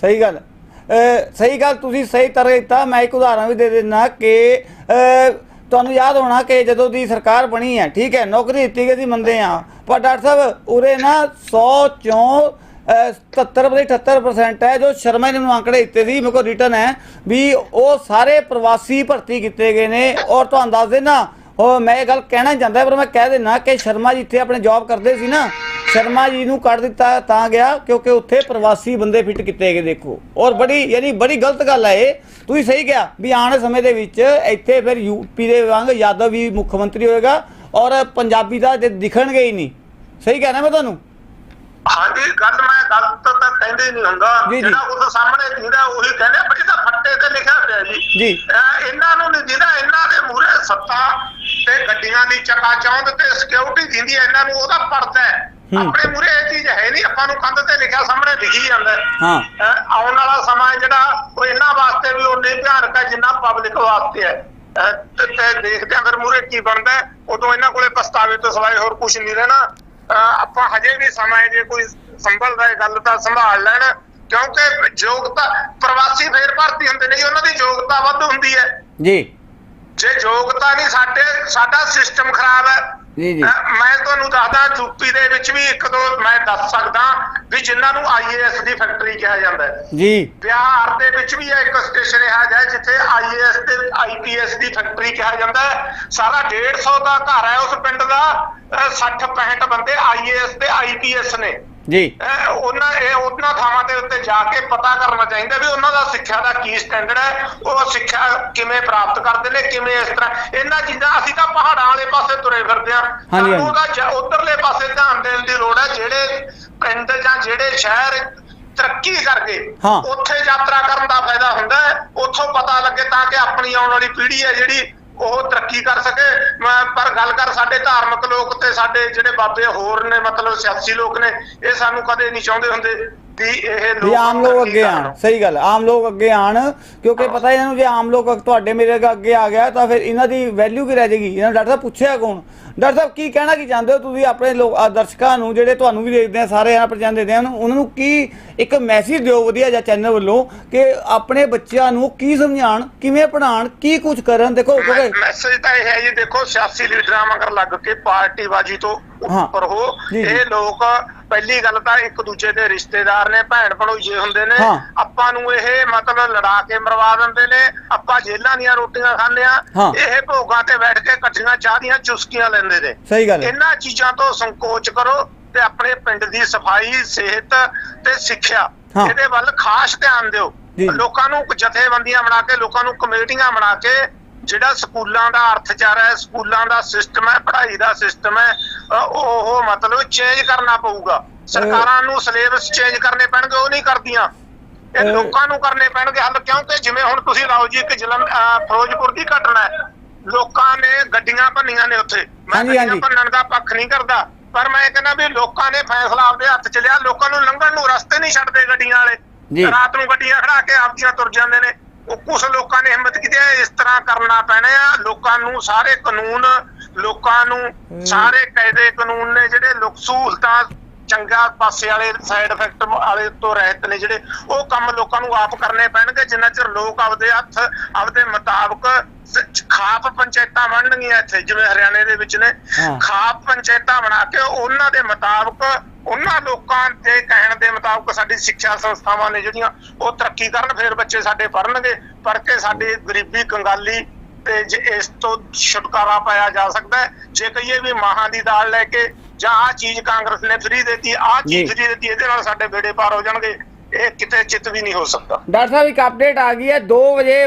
ਸਹੀ ਗੱਲ। ਸਹੀ ਗੱਲ ਤੁਸੀਂ ਸਹੀ ਤਰ੍ਹਾਂ ਦਿੱਤਾ ਮੈਂ ਇੱਕ ਉਦਾਹਰਨ ਵੀ ਦੇ ਦਿੰਦਾ ਕਿ ਤੁਹਾਨੂੰ ਯਾਦ ਹੋਣਾ ਕਿ ਜਦੋਂ ਦੀ ਸਰਕਾਰ ਬਣੀ ਹੈ ਠੀਕ ਹੈ ਨੌਕਰੀ ਦਿੱਤੀ ਗਈ ਸੀ ਮੰਨਦੇ ਆ ਪਰ ਡਾਕਟਰ ਸਾਹਿਬ ਉਰੇ ਨਾ 100 ਚੋਂ ਅ, 77 ਬਈ 78% ਹੈ ਜੋ ਸ਼ਰਮਾ ਨੇ ਮੈਨੂੰ ਆંકੜੇ ਦਿੱਤੇ ਸੀ ਮੇਰੇ ਕੋਲ ਰਿਟਰਨ ਹੈ ਵੀ ਉਹ ਸਾਰੇ ਪ੍ਰਵਾਸੀ ਭਰਤੀ ਕੀਤੇ ਗਏ ਨੇ ਔਰ ਤੁਹਾਨੂੰ ਦੱਸ ਦੇਣਾ ਉਹ ਮੈਂ ਇਹ ਗੱਲ ਕਹਿਣਾ ਚਾਹੁੰਦਾ ਪਰ ਮੈਂ ਕਹਿ ਦੇਣਾ ਕਿ ਸ਼ਰਮਾ ਜੀ ਇੱਥੇ ਆਪਣੇ ਜੌਬ ਕਰਦੇ ਸੀ ਨਾ ਸ਼ਰਮਾ ਜੀ ਨੂੰ ਕੱਢ ਦਿੱਤਾ ਤਾਂ ਗਿਆ ਕਿਉਂਕਿ ਉੱਥੇ ਪ੍ਰਵਾਸੀ ਬੰਦੇ ਫਿੱਟ ਕੀਤੇ ਗਏ ਦੇਖੋ ਔਰ ਬੜੀ ਯਾਨੀ ਬੜੀ ਗਲਤ ਗੱਲ ਹੈ ਇਹ ਤੁਸੀਂ ਸਹੀ ਕਿਹਾ ਵੀ ਆਉਣ ਸਮੇਂ ਦੇ ਵਿੱਚ ਇੱਥੇ ਫਿਰ ਯੂਪੀ ਦੇ ਵਾਂਗ ਯਾਦਵ ਵੀ ਮੁੱਖ ਮੰਤਰੀ ਹੋਏਗਾ ਔਰ ਪੰਜਾਬੀ ਦਾ ਦਿਖਣਗੇ ਹੀ ਨਹੀਂ ਸਹੀ ਕਹਿਣਾ ਮੈਂ ਤੁਹਾਨੂੰ ਹਾਂਜੀ ਗੱਲ ਮੈਂ ਗਲਤ ਤਾਂ ਕਹਿੰਦੇ ਨਹੀਂ ਹੁੰਦਾ। ਜਿਹੜਾ ਉਹ ਸਾਹਮਣੇ ਦਿੰਦਾ ਉਹੀ ਕਹਿੰਦੇ ਬਈ ਤਾਂ ਫੱਟੇ ਤੇ ਲਿਖਿਆ ਪਿਆ ਜੀ ਜੀ। ਇਹਨਾਂ ਨੂੰ ਨਹੀਂ ਦਿੰਦਾ ਇਹਨਾਂ ਦੇ ਮੂਹਰੇ ਸੱਤਾ ਤੇ ਗੱਡੀਆਂ ਦੀ ਚਕਾਚੌਂਧ ਤੇ ਸਿਕਿਉਰਿਟੀ ਦਿੰਦੀ ਹੈ ਇਹਨਾਂ ਨੂੰ ਉਹਦਾ ਪਰਦਾ ਹੂੰ। ਆਪਣੇ ਮੂਹਰੇ ਇਹ ਚੀਜ਼ ਹੈ ਨਹੀਂ ਆਪਾਂ ਨੂੰ ਕੰਧ ਤੇ ਲਿਖਿਆ ਸਾਹਮਣੇ ਲਿਖੀ ਜਾਂਦਾ ਹੈ। ਆਉਣ ਵਾਲਾ ਸਮਾਂ ਜਿਹੜਾ ਉਹ ਇਹਨਾਂ ਵਾਸਤੇ ਵੀ ਉਨੇ ਭਿਆਨਕ ਹੈ ਜਿੰਨਾ ਪਬਲਿਕ ਵਾਸਤੇ ਹੈ। ਤੇ ਦੇਖਦੇ ਆਂ ਫਿਰ ਮੂਹਰੇ ਕੀ ਬਣਦਾ। ਉਦੋਂ ਇਹਨਾਂ ਕੋਲੇ ਪਛਤਾਵੇ ਤੋਂ ਸਿਵਾਏ ਹੋਰ ਕੁਝ ਨਹੀਂ ਰਹਿਣਾ। ਆਪਾਂ ਹਜੇ ਵੀ ਸਮਾਂ ਹੈ ਜੇ ਕੋਈ ਸੰਭਲਦਾ ਹੈ ਗੱਲ ਤਾਂ ਸੰਭਾਲ ਲੈਣ ਕਿਉਂਕਿ ਯੋਗਤਾ ਪ੍ਰਵਾਸੀ ਫੇਰ ਭਰਤੀ ਹੁੰਦੇ ਨੇ ਜੀ ਉਹਨਾਂ ਦੀ ਯੋਗਤਾ ਵੱਧ ਹੁੰਦੀ ਹੈ। ਜੀ। ਜੇ ਯੋਗਤਾ ਨਹੀਂ ਸਾਡੇ ਸਾਡਾ ਸਿਸਟਮ ਖਰਾਬ ਹੈ ਜੀ ਜੀ। ਮੈਂ ਤੁਹਾਨੂੰ ਦੱਸਦਾ ਯੂਪੀ ਦੇ ਵਿੱਚ ਵੀ ਇੱਕ ਦੋ ਮੈਂ ਦੱਸ ਸਕਦਾ ਵੀ ਜਿਨ੍ਹਾਂ ਨੂੰ ਆਈਏਐਸ ਦੀ ਫੈਕਟਰੀ ਕਿਹਾ ਜਾਂਦਾ ਹੈ। ਜੀ। ਬਿਹਾਰ ਦੇ ਵਿੱਚ ਵੀ ਇੱਕ ਸਟੇਸ਼ਨ ਇਹ ਹੈ ਜਿੱਥੇ ਆਈਏਐਸ ਤੇ ਆਈਪੀਐਸ ਦੀ ਫੈਕਟਰੀ ਕਿਹਾ ਜਾਂਦਾ ਹੈ। ਸਾਰਾ 150 ਦਾ ਘਰ ਹੈ ਉਸ ਪਿੰਡ ਦਾ। 60 65 ਬੰਦੇ ਆਈਏਐਸ ਤੇ ਆਈਪੀਐਸ ਨੇ। ਜੀ। ਉਹਨਾਂ ਇਹ ਉਹਨਾਂ ਥਾਵਾਂ ਦੇ ਉੱਤੇ ਜਾ ਕੇ ਪਤਾ ਕਰਨਾ ਚਾਹੀਦਾ ਵੀ ਉਹਨਾਂ ਦਾ ਸਿੱਖਿਆ ਦਾ ਕੀ ਸਟੈਂਡਰਡ ਹੈ ਉਹ ਸਿੱਖਿਆ ਕਿਵੇਂ ਪ੍ਰਾਪਤ ਕਰਦੇ ਨੇ ਕਿਵੇਂ ਇਸ ਤਰ੍ਹਾਂ ਇਹਨਾਂ ਚੀਜ਼ਾਂ ਅਸੀਂ ਤਾਂ ਪਹਾੜਾਂ ਵਾਲੇ ਪਾਸੇ ਤੁਰੇ ਫਿਰਦੇ ਆ ਸਾਨੂੰ ਤਾਂ ਉੱਧਰਲੇ ਪਾਸੇ ਧਿਆਨ ਦੇਣ ਦੀ ਲੋੜ ਹੈ ਜਿਹੜੇ ਪਿੰਡ ਜਾਂ ਜਿਹੜੇ ਸ਼ਹਿਰ ਤਰੱਕੀ ਕਰਕੇ। ਉੱਥੇ ਯਾਤਰਾ ਕਰਨ ਦਾ ਫਾਇਦਾ ਹੁੰਦਾ ਹੈ ਉੱਥੋਂ ਪਤਾ ਲੱਗੇ ਤਾਂ ਕਿ ਆਪਣੀ ਆਉਣ ਵਾਲੀ ਪੀੜ੍ਹੀ ਹੈ ਜਿਹੜੀ ਉਹ ਤਰੱਕੀ ਕਰ ਸਕੇ। ਪਰ ਗੱਲ ਕਰ ਸਾਡੇ ਧਾਰਮਿਕ ਲੋਕ ਤੇ ਸਾਡੇ ਜਿਹੜੇ ਬਾਬੇ ਹੋਰ ਨੇ ਮਤਲਬ ਸਿਆਸੀ ਲੋਕ ਨੇ ਇਹ ਸਾਨੂੰ ਕਦੇ ਨਹੀਂ ਚਾਹੁੰਦੇ ਹੁੰਦੇ ਵੀ ਇਹ ਵੀ ਆਮ ਲੋਕ ਅੱਗੇ। ਆਣ। ਸਹੀ ਗੱਲ ਆਮ ਲੋਕ ਅੱਗੇ ਆਣ ਕਿਉਂਕਿ ਪਤਾ ਇਹਨਾਂ ਨੂੰ ਜੇ ਆਮ ਲੋਕ ਤੁਹਾਡੇ ਮੇਰੇ ਅੱਗੇ ਆ ਗਿਆ ਤਾਂ ਫਿਰ ਇਹਨਾਂ ਦੀ ਵੈਲਿਊ ਕੀ ਰਹਿ ਜਾਏਗੀ? ਇਹਨਾਂ ਨੂੰ ਡਾਕਟਰ ਸਾਹਿਬ ਪੁੱਛਿਆ ਕੌਣ? ਡਾਕਟਰ ਸਾਹਿਬ ਕੀ ਕਹਿਣਾ ਕੀ ਚਾਹੁੰਦੇ ਹੋ ਤੁਸੀਂ ਆਪਣੇ ਲੋਕ ਅ, ਦਰਸ਼ਕਾਂ ਨੂੰ ਜਿਹੜੇ ਤੁਹਾਨੂੰ ਵੀ ਦੇਖਦੇ ਆ ਸਾਰੇ ਇਹਨਾਂ ਪ੍ਰਚਾਰ ਦਿੰਦੇ ਆ ਉਹਨਾਂ ਨੂੰ ਕੀ ਇੱਕ ਮੈਸੇਜ ਦਿਓ ਵਧੀਆ ਜਿਹਾ ਚੈਨਲ ਵੱਲੋਂ ਕਿ ਆਪਣੇ ਬੱਚਿਆਂ ਨੂੰ ਕੀ ਸਮਝਾਉਣ ਕਿਵੇਂ ਪੜ੍ਹਾਉਣ ਕੀ ਕੁਝ ਕਰਨ? ਦੇਖੋ ਮੈਸੇਜ ਤਾਂ ਇਹ ਹੈ ਜੀ ਦੇਖੋ ਸਿਆਸੀ ਲੀਡਰਾਂ ਮਗਰ ਲੱਗ ਕੇ ਪਾਰਟੀਬਾਜ਼ੀ ਤੋਂ ਹਾਂ। ਉੱਪਰ ਹੋ ਜੀ, ਜੀ। ਇਹ ਲੋਕ ਪਹਿਲੀ ਗੱਲ ਤਾਂ ਇੱਕ ਦੂਜੇ ਦੇ ਰਿਸ਼ਤੇਦਾਰ ਨੇ ਭੈਣ ਭਣੋਈਏ ਹੁੰਦੇ ਨੇ ਹਾਂ। ਆਪਾਂ ਨੂੰ ਇਹ ਮਤਲਬ ਲੜਾ ਕੇ ਮਰਵਾ ਦਿੰਦੇ ਨੇ ਆਪਾਂ ਜੇਲ੍ਹਾਂ ਦੀਆਂ ਰੋਟੀਆਂ ਖਾਂਦੇ ਆ। ਇਹ ਭੋਗਾਂ ਤੇ ਬੈਠ ਕੇ ਇਕੱਠੀਆਂ ਚਾਹ ਦੀਆਂ ਚੁਸਕੀਆਂ ਲੈਂਦੇ ਨੇ ਸਹੀ ਗੱਲ ਹੈ ਇਹਨਾਂ ਚੀਜ਼ਾਂ ਤੋਂ ਸੰਕੋਚ ਕਰੋ ਤੇ ਆਪਣੇ ਪਿੰਡ ਦੀ ਸਫ਼ਾਈ ਸਿਹਤ ਤੇ ਸਿੱਖਿਆ ਹਾਂ। ਇਹਦੇ ਵੱਲ ਖਾਸ ਧਿਆਨ ਦਿਓ ਜੀ। ਲੋਕਾਂ ਨੂੰ ਜਥੇਬੰਦੀਆਂ ਬਣਾ ਕੇ ਲੋਕਾਂ ਨੂੰ ਕਮੇਟੀਆਂ ਬਣਾ ਕੇ ਜਿਹੜਾ ਸਕੂਲਾਂ ਦਾ ਅਰਥਚਾਰਾ ਹੈ ਸਕੂਲਾਂ ਦਾ ਸਿਸਟਮ ਹੈ ਪੜ੍ਹਾਈ ਦਾ ਸਿਸਟਮ ਹੈ ਉਹ ਮਤਲਬ ਚੇਂਜ ਕਰਨਾ ਪਊਗਾ। ਸਰਕਾਰਾਂ ਨੂੰ ਸਿਲੇਬਸ ਚੇਂਜ ਕਰਨੇ ਪੈਣਗੇ ਉਹ ਨਹੀਂ ਕਰਦੀਆਂ। ਇਹ ਲੋਕਾਂ ਨੂੰ ਕਰਨੇ ਪੈਣਗੇ ਹੱਲ ਕਿਉਂਕਿ ਜਿਵੇਂ ਹੁਣ ਤੁਸੀਂ ਲਾਓ ਜੀ ਇੱਕ ਜਲਮ ਅ, ਫਿਰੋਜ਼ਪੁਰ ਦੀ ਘਟਨਾ ਹੈ। ਲੋਕਾਂ ਨੇ ਗੱਡੀਆਂ ਭੰਨੀਆਂ ਨੇ ਉੱਥੇ। ਮੈਂ ਗੱਡੀਆਂ। ਭੰਨਣ ਦਾ ਪੱਖ ਨਹੀਂ ਕਰਦਾ ਪਰ ਮੈਂ ਕਹਿੰਦਾ ਵੀ ਲੋਕਾਂ ਨੇ ਫੈਸਲਾ ਆਪਦੇ ਹੱਥ ਚ ਲਿਆ। ਲੋਕਾਂ ਨੂੰ ਲੰਘਣ ਨੂੰ ਰਸਤੇ ਨਹੀਂ ਛੱਡਦੇ ਗੱਡੀਆਂ। ਵਾਲੇ। ਰਾਤ ਨੂੰ ਗੱਡੀਆਂ ਖੜਾ ਕੇ ਆਪਦੀਆਂ ਤੁਰ ਜਾਂਦੇ ਨੇ। ਕੁਝ ਲੋਕਾਂ ਨੇ ਹਿੰਮਤ ਕੀਤੀ ਹੈ, ਇਸ ਤਰ੍ਹਾਂ ਕਰਨਾ ਪੈਣਾ ਆ। ਲੋਕਾਂ ਨੂੰ ਸਾਰੇ ਕਾਨੂੰਨ ਲੋਕਾਂ ਨੂੰ ਸਾਰੇ ਕਾਇਦੇ ਕਾਨੂੰਨ ਨੇ ਜਿਹੜੇ ਲੋਕ ਸਹੂਲਤਾਂ ਚੰਗਾ ਪਾਸੇ ਵਾਲੇ ਸਾਈਡ ਇਫੈਕਟ ਵਾਲੇ ਤੋਂ ਰਹਿਤ ਨੇ ਜਿਹੜੇ ਉਹ ਕੰਮ ਲੋਕਾਂ ਨੂੰ ਆਪ ਕਰਨੇ ਪੈਣਗੇ ਜਿੰਨਾ ਚਿਰ ਲੋਕ ਆਪਦੇ ਹੱਥ ਆਪਦੇ ਮੁਤਾਬਕ ਖਾਪ ਪੰਚਾਇਤਾਂ ਬਣਨਗੀਆਂ ਇੱਥੇ ਜਿਵੇਂ ਹਰਿਆਣੇ ਦੇ ਵਿੱਚ ਨੇ। ਖਾਪ ਪੰਚਾਇਤਾਂ ਬਣਾ ਕੇ ਉਹਨਾਂ ਦੇ ਮੁਤਾਬਕ ਉਹਨਾਂ ਲੋਕਾਂ ਦੇ ਕਹਿਣ ਦੇ ਮੁਤਾਬਕ ਸਾਡੀ ਸਿੱਖਿਆ ਸੰਸਥਾਵਾਂ ਨੇ ਜਿਹੜੀਆਂ ਉਹ ਤਰੱਕੀ ਕਰਨ ਫਿਰ ਬੱਚੇ ਸਾਡੇ ਪੜਨਗੇ ਪੜ੍ਹ ਕੇ ਸਾਡੀ ਗਰੀਬੀ ਕੰਗਾਲੀ ਤੇ ਜੇ ਇਸ ਤੋਂ ਛੁਟਕਾਰਾ ਪਾਇਆ ਜਾ ਸਕਦਾ ਹੈ। ਜੇ ਕਹੀਏ ਵੀ ਮਾਹਾਂ ਦੀ ਦਾਲ ਲੈ ਕੇ ਜਾਂ ਆਹ ਚੀਜ਼ ਕਾਂਗਰਸ ਨੇ ਫ੍ਰੀ ਦਿੱਤੀ ਜੀ। ਚੀਜ਼ ਫ੍ਰੀ ਦਿੱਤੀ ਇਹਦੇ ਨਾਲ ਸਾਡੇ ਬੇੜੇ ਪਾਰ ਹੋ ਜਾਣਗੇ। ਇਹ ਕਿਤੇ ਚਿੱਤ ਵੀ ਨਹੀਂ ਹੋ ਸਕਦਾ। ਡਾਕਟਰ ਸਾਹਿਬ ਇੱਕ ਅਪਡੇਟ ਆ ਗਈ ਹੈ। 2 ਵਜੇ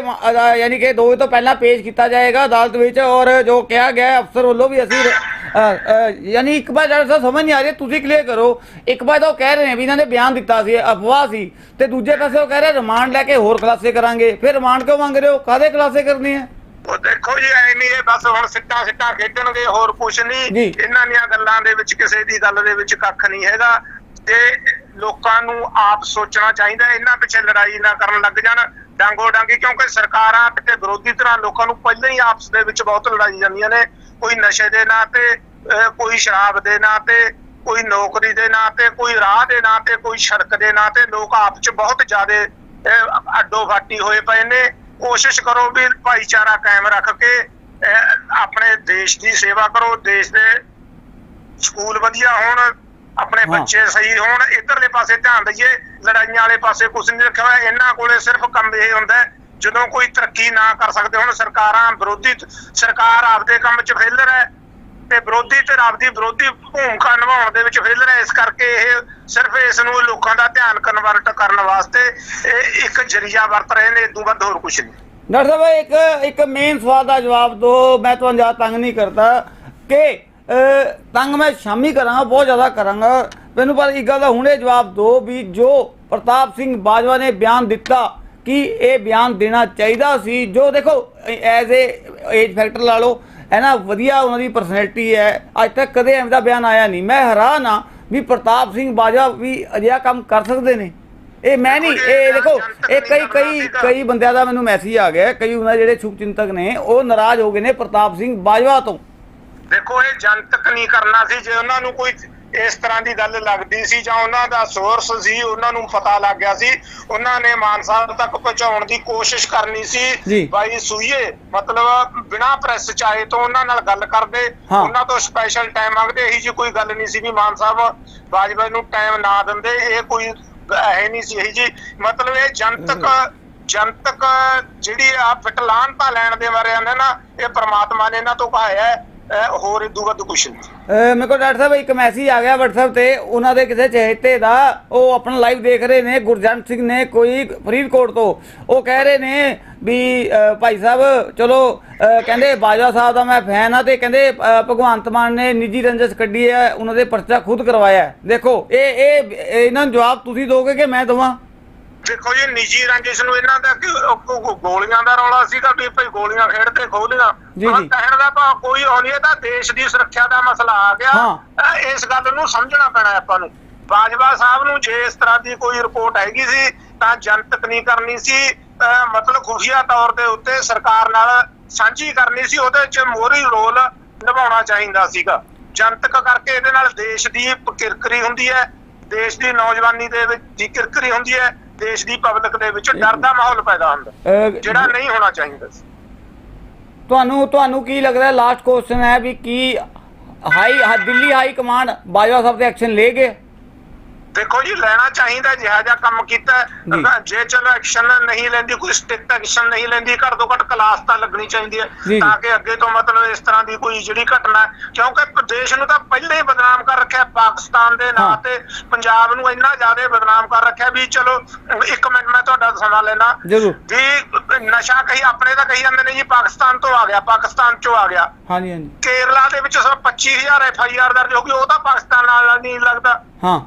ਯਾਨੀ ਕਿ 2 ਵਜੇ ਤੋਂ ਪਹਿਲਾਂ ਪੇਸ਼ ਕੀਤਾ ਜਾਏਗਾ ਅਦਾਲਤ ਵਿੱਚ ਔਰ ਜੋ ਕਿਹਾ ਗਿਆ ਅਫਸਰ ਵੱਲੋਂ ਵੀ ਅਸੀਂ ਯਾਨੀ ਇੱਕ ਵਾਰ ਡਾਕਟਰ ਸਾਹਿਬ ਸਮਝ ਨਹੀਂ ਆ ਰਹੀ ਤੁਸੀਂ ਕਲੀਅਰ ਕਰੋ। ਇੱਕ ਵਾਰ ਤਾਂ ਉਹ ਕਹਿ ਰਹੇ ਨੇ ਵੀ ਇਹਨਾਂ ਨੇ ਬਿਆਨ ਦਿੱਤਾ ਸੀ ਅਫਵਾਹ ਸੀ। ਤੇ ਦੂਜੇ ਪਾਸੇ ਉਹ ਕਹਿ ਰਹੇ ਰਿਮਾਂਡ ਲੈ ਕੇ ਹੋਰ ਕਲਾਸੇ ਕਰਾਂਗੇ। ਫਿਰ ਰਿਮਾਂਡ ਕਿਉਂ ਮੰਗ ਰਹੇ ਹੋ? ਕਾਹਦੇ ਕਲਾਸੇ ਕਰਨੀ ਹੈ ਉਹ ਦੇਖੋ ਜੀ ਐ ਨਹੀਂ ਇਹ ਬਸ ਹੁਣ ਸਿੱਟਾ ਸਿੱਟਾ ਖੇਡਣਗੇ ਹੋਰ ਕੁਝ ਨਹੀਂ। ਇਹਨਾਂ ਦੀਆਂ ਗੱਲਾਂ ਦੇ ਵਿੱਚ ਕਿਸੇ ਦੀ ਗੱਲ ਦੇ ਵਿੱਚ ਕੱਖ ਨਹੀਂ ਹੈਗਾ। ਤੇ ਲੋਕਾਂ ਨੂੰ ਆਪ ਸੋਚਣਾ ਚਾਹੀਦਾ ਇਹਨਾਂ ਪਿੱਛੇ ਲੜਾਈ ਨਾ ਕਰਨ ਲੱਗ ਜਾਣ ਡਾਂਗੋ ਡਾਂਗੀ ਕਿਉਂਕਿ ਸਰਕਾਰਾਂ ਤੇ ਵਿਰੋਧੀ ਧਿਰਾਂ ਲੋਕਾਂ ਨੂੰ ਪਹਿਲਾਂ ਹੀ ਆਪਸ ਦੇ ਵਿੱਚ ਬਹੁਤ ਲੜਾਈ ਜਾਂਦੀਆਂ ਨੇ। ਕੋਈ ਨਸ਼ੇ ਦੇ ਨਾਂ ਤੇ ਕੋਈ ਸ਼ਰਾਬ ਦੇ ਨਾਂ ਤੇ ਕੋਈ ਨੌਕਰੀ ਦੇ ਨਾਂ ਤੇ ਕੋਈ ਰਾਹ ਦੇ ਨਾਂ ਤੇ ਕੋਈ ਸੜਕ ਦੇ ਨਾਂ ਤੇ ਲੋਕ ਆਪਸ ਚ ਬਹੁਤ ਜ਼ਿਆਦੇ ਅੱਡੋ ਫਾਟੀ ਹੋਏ ਪਏ ਨੇ। ਕੋਸ਼ਿਸ਼ ਕਰੋ ਵੀ ਭਾਈਚਾਰਾ ਕਾਇਮ ਰੱਖ ਕੇ ਆਪਣੇ ਦੇਸ਼ ਦੀ ਸੇਵਾ ਕਰੋ ਦੇਸ਼ ਦੇ ਸਕੂਲ ਵਧੀਆ ਹੋਣ ਆਪਣੇ। ਬੱਚੇ ਸਹੀ ਹੋਣ ਇਧਰਲੇ ਪਾਸੇ ਧਿਆਨ ਦਈਏ ਲੜਾਈਆਂ ਵਾਲੇ ਪਾਸੇ ਕੁਝ ਨਹੀਂ ਰੱਖਿਆ ਹੋਇਆ ਇਹਨਾਂ ਕੋਲੇ ਸਿਰਫ ਕੰਮ ਇਹ ਹੁੰਦਾ ਜਦੋਂ ਕੋਈ ਤਰੱਕੀ ਨਾ ਕਰ ਸਕਦੇ ਹੁਣ ਸਰਕਾਰਾਂ ਵਿਰੋਧੀ ਸਰਕਾਰ ਆਪਦੇ ਕੰਮ 'ਚ ਫੇਲਰ ਹੈ ਤੇ ਵਿਰੋਧੀ ਤੇ ਆਪਦੀ ਵਿਰੋਧੀ ਭੂਮਿਕਾ ਨਿਭਾਉਣ ਦੇ ਵਿੱਚ ਫੇਲਰ ਹੈ ਇਸ ਕਰਕੇ ਇਹ ਸਿਰਫ ਇਸ ਨੂੰ ਲੋਕਾਂ ਦਾ ਧਿਆਨ ਕਨਵਰਟ ਕਰਨ ਵਾਸਤੇ ਇਹ ਇੱਕ ਜਰੀਆ ਵਰਤ ਰਹੇ ਨੇ, ਇਦੋਂ ਵੱਧ ਹੋਰ ਕੁਝ ਨਹੀਂ। ਡਾਕਟਰ ਸਾਹਿਬ, ਇੱਕ ਇੱਕ ਮੇਨ ਸਵਾਲ ਦਾ ਜਵਾਬ ਦਿਓ ਮੈਂ ਤੁਹਾਨੂੰ ਜ਼ਿਆਦਾ ਤੰਗ ਨਹੀਂ ਕਰਦਾ ਕਿ ਤੰਗ ਮੈਂ ਸ਼ਾਮੀ ਕਰਾਂਗਾ, ਬਹੁਤ ਜ਼ਿਆਦਾ ਕਰਾਂਗਾ। ਮੈਨੂੰ ਪਰ ਇੱਕ ਗੱਲ ਦਾ ਹੁਣੇ ਜਵਾਬ ਦਿਓ ਵੀ ਜੋ ਪ੍ਰਤਾਪ ਸਿੰਘ ਬਾਜਵਾ ਨੇ ਬਿਆਨ ਦਿੱਤਾ ਕਿ ਇਹ ਬਿਆਨ ਦੇਣਾ ਚਾਹੀਦਾ ਸੀ, ਜੋ ਦੇਖੋ ਐਜ਼ ਏ ਏਜ ਫੈਕਟਰ ਲਾ ਲਓ ਹੈ ਨਾ ਵਧੀਆ ਉਹਨਾਂ ਦੀ ਪਰਸਨੈਲਿਟੀ ਹੈ। ਅੱਜ ਤੱਕ ਕਦੇ ਐਵੇਂ ਦਾ ਬਿਆਨ ਆਇਆ ਨਹੀਂ। ਮੈਂ ਹੈਰਾਨ ਹਾਂ ਵੀ ਪ੍ਰਤਾਪ ਸਿੰਘ ਬਾਜਵਾ ਵੀ ਅਜਿਹਾ ਕੰਮ ਕਰ ਸਕਦੇ ਨੇ। ਇਹ ਮੈਂ ਨਹੀਂ ਇਹ ਦੇਖੋ ਇਹ ਕਈ ਕਈ ਕਈ ਬੰਦਿਆਂ ਦਾ ਮੈਨੂੰ ਮੈਸੇਜ ਆ ਗਿਆ। ਕਈ ਉਹਨਾਂ ਜਿਹੜੇ ਸ਼ੁਭ ਚਿੰਤਕ ਨੇ ਉਹ ਨਾਰਾਜ਼ ਹੋ ਗਏ ਨੇ ਪ੍ਰਤਾਪ ਸਿੰਘ ਬਾਜਵਾ ਤੋਂ। ਦੇਖੋ ਇਹ ਜਨਤਕ ਨਹੀਂ ਕਰਨਾ ਸੀ। ਜੇ ਉਹਨਾਂ ਨੂੰ ਕੋਈ ਇਸ ਤਰ੍ਹਾਂ ਦੀ ਗੱਲ ਲੱਗਦੀ ਸੀ ਜਾਂ ਉਹਨਾਂ ਦਾ ਸੋਰਸ ਸੀ ਉਹਨਾਂ ਨੂੰ ਪਤਾ ਲੱਗ ਗਿਆ ਸੀ। ਉਹਨਾਂ ਨੇ ਮਾਨ ਸਾਹਿਬ ਤੱਕ ਪਹੁੰਚਾਉਣ ਦੀ ਕੋਸ਼ਿਸ਼ ਕਰਨੀ। ਸੀ। ਬਾਈ ਸੂਈਏ ਮਤਲਬ ਬਿਨਾ ਪ੍ਰੈਸ ਚਾਹੇ ਤੋਂ ਉਹਨਾਂ ਨਾਲ ਗੱਲ ਕਰਦੇ। ਹਾਂ। ਉਹਨਾਂ ਤੋਂ ਸਪੈਸ਼ਲ ਟਾਈਮ ਮੰਗਦੇ। ਇਹੀ ਜੀ ਕੋਈ ਗੱਲ ਨਹੀਂ ਸੀ ਵੀ ਮਾਨ ਸਾਹਿਬ ਬਾਜਵਾ ਨੂੰ ਟਾਈਮ ਨਾ ਦਿੰਦੇ। ਇਹ ਕੋਈ ਇਹ ਨਹੀਂ ਸੀ ਇਹੀ ਜੀ ਮਤਲਬ ਇਹ ਜਨਤਕ ਜਨਤਕ ਜਿਹੜੀ ਆ ਫਿਟਲਾਨਤਾ ਲੈਣ ਦੇ ਬਾਰੇ ਆਂਦੇ ਨਾ ਇਹ ਪ੍ਰਮਾਤਮਾ ਨੇ ਇਹਨਾਂ ਤੋਂ ਕਹਾਇਆ ਹੈ। ਹੋਰ ਇਦੂ ਵੱਧ ਕੁਛ ਨਹੀਂ। ਮੇਰੇ ਕੋਲ ਡਾਕਟਰ ਸਾਹਿਬ ਇੱਕ ਮੈਸੇਜ ਆ ਗਿਆ WhatsApp ਤੇ ਉਹਨਾਂ ਦੇ ਕਿਸੇ ਚਹੇਤੇ ਦਾ ਉਹ ਆਪਣਾ ਲਾਈਵ ਦੇਖ ਰਹੇ ਨੇ ਗੁਰਜੰਟ ਸਿੰਘ ਨੇ ਕੋਈ ਫਰੀਦਕੋਟ ਤੋਂ। ਉਹ ਕਹਿ ਰਹੇ ਨੇ ਵੀ ਅਹ, ਭਾਈ ਸਾਹਿਬ ਚਲੋ ਅਹ, ਕਹਿੰਦੇ ਬਾਜਵਾ ਸਾਹਿਬ ਦਾ ਮੈਂ ਫੈਨ ਆ ਤੇ ਕਹਿੰਦੇ ਅਹ, ਭਗਵੰਤ ਮਾਨ ਨੇ ਨਿੱਜੀ ਰੰਜਸ ਕੱਢੀ ਹੈ ਉਹਨਾਂ ਦੇ ਪਰਚਾ ਖੁਦ ਕਰਵਾਇਆ ਹੈ। ਦੇਖੋ ਇਹ ਇਹ ਇਹ ਇਹਨਾਂ ਨੂੰ ਜਵਾਬ ਤੁਸੀਂ ਦੋਗੇ ਕਿ ਮੈਂ ਦਵਾਂ? ਦੇਖੋ ਜੀ ਨਿੱਜੀ ਰੰਜਿਸ਼ ਨੂੰ ਇਹਨਾਂ ਦਾ ਕਿ ਉਹ ਗੋ- ਗੋ- ਗੋਲੀਆਂ ਦਾ ਰੌਲਾ ਸੀਗਾ ਵੀ ਭਾਈ ਗੋਲੀਆਂ ਖੇਡਦੇ ਖੋਲੀਆਂ। ਜੀ, ਜੀ। ਕਹਿਣ ਦਾ ਭਾਵ ਕੋਈ ਨਹੀਂ ਇਹ ਤਾਂ ਦੇਸ਼ ਦੀ ਸੁਰੱਖਿਆ ਦਾ ਮਸਲਾ ਆ ਗਿਆ। ਹਾਂ। ਅਹ ਇਸ ਗੱਲ ਨੂੰ ਸਮਝਣਾ ਪੈਣਾ ਆਪਾਂ ਨੂੰ। ਬਾਜਵਾ ਸਾਹਿਬ ਨੂੰ ਜੇ ਇਸ ਤਰ੍ਹਾਂ ਦੀ ਕੋਈ ਰਿਪੋਰਟ ਹੈਗੀ ਸੀ ਤਾਂ ਜਨਤਕ ਨਹੀਂ ਕਰਨੀ ਸੀ। ਅਹ ਮਤਲਬ ਖੁਫੀਆ ਤੌਰ ਦੇ ਉੱਤੇ ਸਰਕਾਰ ਨਾਲ ਸਾਂਝੀ ਕਰਨੀ ਸੀ ਉਹਦੇ 'ਚ ਮੋਹਰੀ ਰੋਲ ਨਿਭਾਉਣਾ ਚਾਹੀਦਾ ਸੀਗਾ। ਜਨਤਕ ਕਰਕੇ ਇਹਦੇ ਨਾਲ ਦੇਸ਼ ਦੀ ਕਿਰਕਰੀ ਹੁੰਦੀ ਹੈ। ਦੇਸ਼ ਦੀ ਨੌਜਵਾਨੀ ਦੇ ਵਿੱਚ ਦੀ ਕਿਰਕਰੀ ਹੁੰਦੀ ਹੈ। ਦੇਸ਼ ਦੀ ਪਬਲਿਕ ਦੇ ਵਿੱਚ ਡਰ ਦਾ ਮਾਹੌਲ ਪੈਦਾ ਹੁੰਦਾ ਜਿਹੜਾ ਨਹੀਂ ਹੋਣਾ ਚਾਹੀਦਾ ਸੀ। ਤੁਹਾਨੂੰ ਤੁਹਾਨੂੰ ਕੀ ਲੱਗਦਾ ਲਾਸਟ ਕੁਐਸਚਨ ਹੈ ਵੀ ਕੀ high Delhi high command Bajwa sahib ਤੇ ਐਕਸ਼ਨ ਲੇਗੇ ਦੇਖੋ ਜੀ ਲੈਣਾ ਚਾਹੀਦਾ ਜਿਹਾ ਜਿਹਾ ਕੰਮ ਕੀਤਾ। ਜੀ। ਚਲੋ ਐਕਸ਼ਨ ਨਹੀਂ ਲੈਂਦੀ ਕੋਈ ਸਟ੍ਰਿਕਟ ਐਕਸ਼ਨ ਨਹੀਂ ਲੈਂਦੀ ਘੱਟ ਤੋਂ ਘੱਟ ਕਲਾਸ ਤਾਂ ਲੱਗਣੀ ਚਾਹੀਦੀ ਹੈ। ਤਾਂ ਕਿ ਅੱਗੇ ਤੋਂ ਮਤਲਬ ਇਸ ਤਰ੍ਹਾਂ ਦੀ ਕੋਈ ਜਿਹੜੀ ਘਟਨਾ। ਕਿਉਂਕਿ ਦੇਸ਼ ਨੂੰ ਤਾਂ ਪਹਿਲਾਂ ਹੀ ਬਦਨਾਮ ਕਰ ਰੱਖਿਆ ਪਾਕਿਸਤਾਨ ਦੇ ਨਾਂ। ਤੇ ਪੰਜਾਬ ਨੂੰ ਇੰਨਾ ਜ਼ਿਆਦਾ ਬਦਨਾਮ ਕਰ ਰੱਖਿਆ ਵੀ ਚਲੋ ਇੱਕ ਮਿੰਟ ਮੈਂ ਤੁਹਾਡਾ ਸਮਾਂ ਲੈਣਾ ਵੀ ਨਸ਼ਾ ਕਹੀ ਆਪਣੇ ਤਾਂ ਕਹੀ ਜਾਂਦੇ ਨੇ ਜੀ ਪਾਕਿਸਤਾਨ ਤੋਂ ਆ ਗਿਆ ਪਾਕਿਸਤਾਨ ਚੋਂ ਆ ਗਿਆ ਹਾਂਜੀ ਹਾਂਜੀ ਕੇਰਲਾ ਦੇ ਵਿੱਚ ਸਿਰਫ 25000 ਐਫ ਆਈ ਆਰ ਦਰਜ ਹੋ ਗਈ ਉਹ ਤਾਂ ਪਾਕਿਸਤਾਨ ਨਾਲ ਨਹੀਂ ਲੱਗਦਾ ਹਾਂ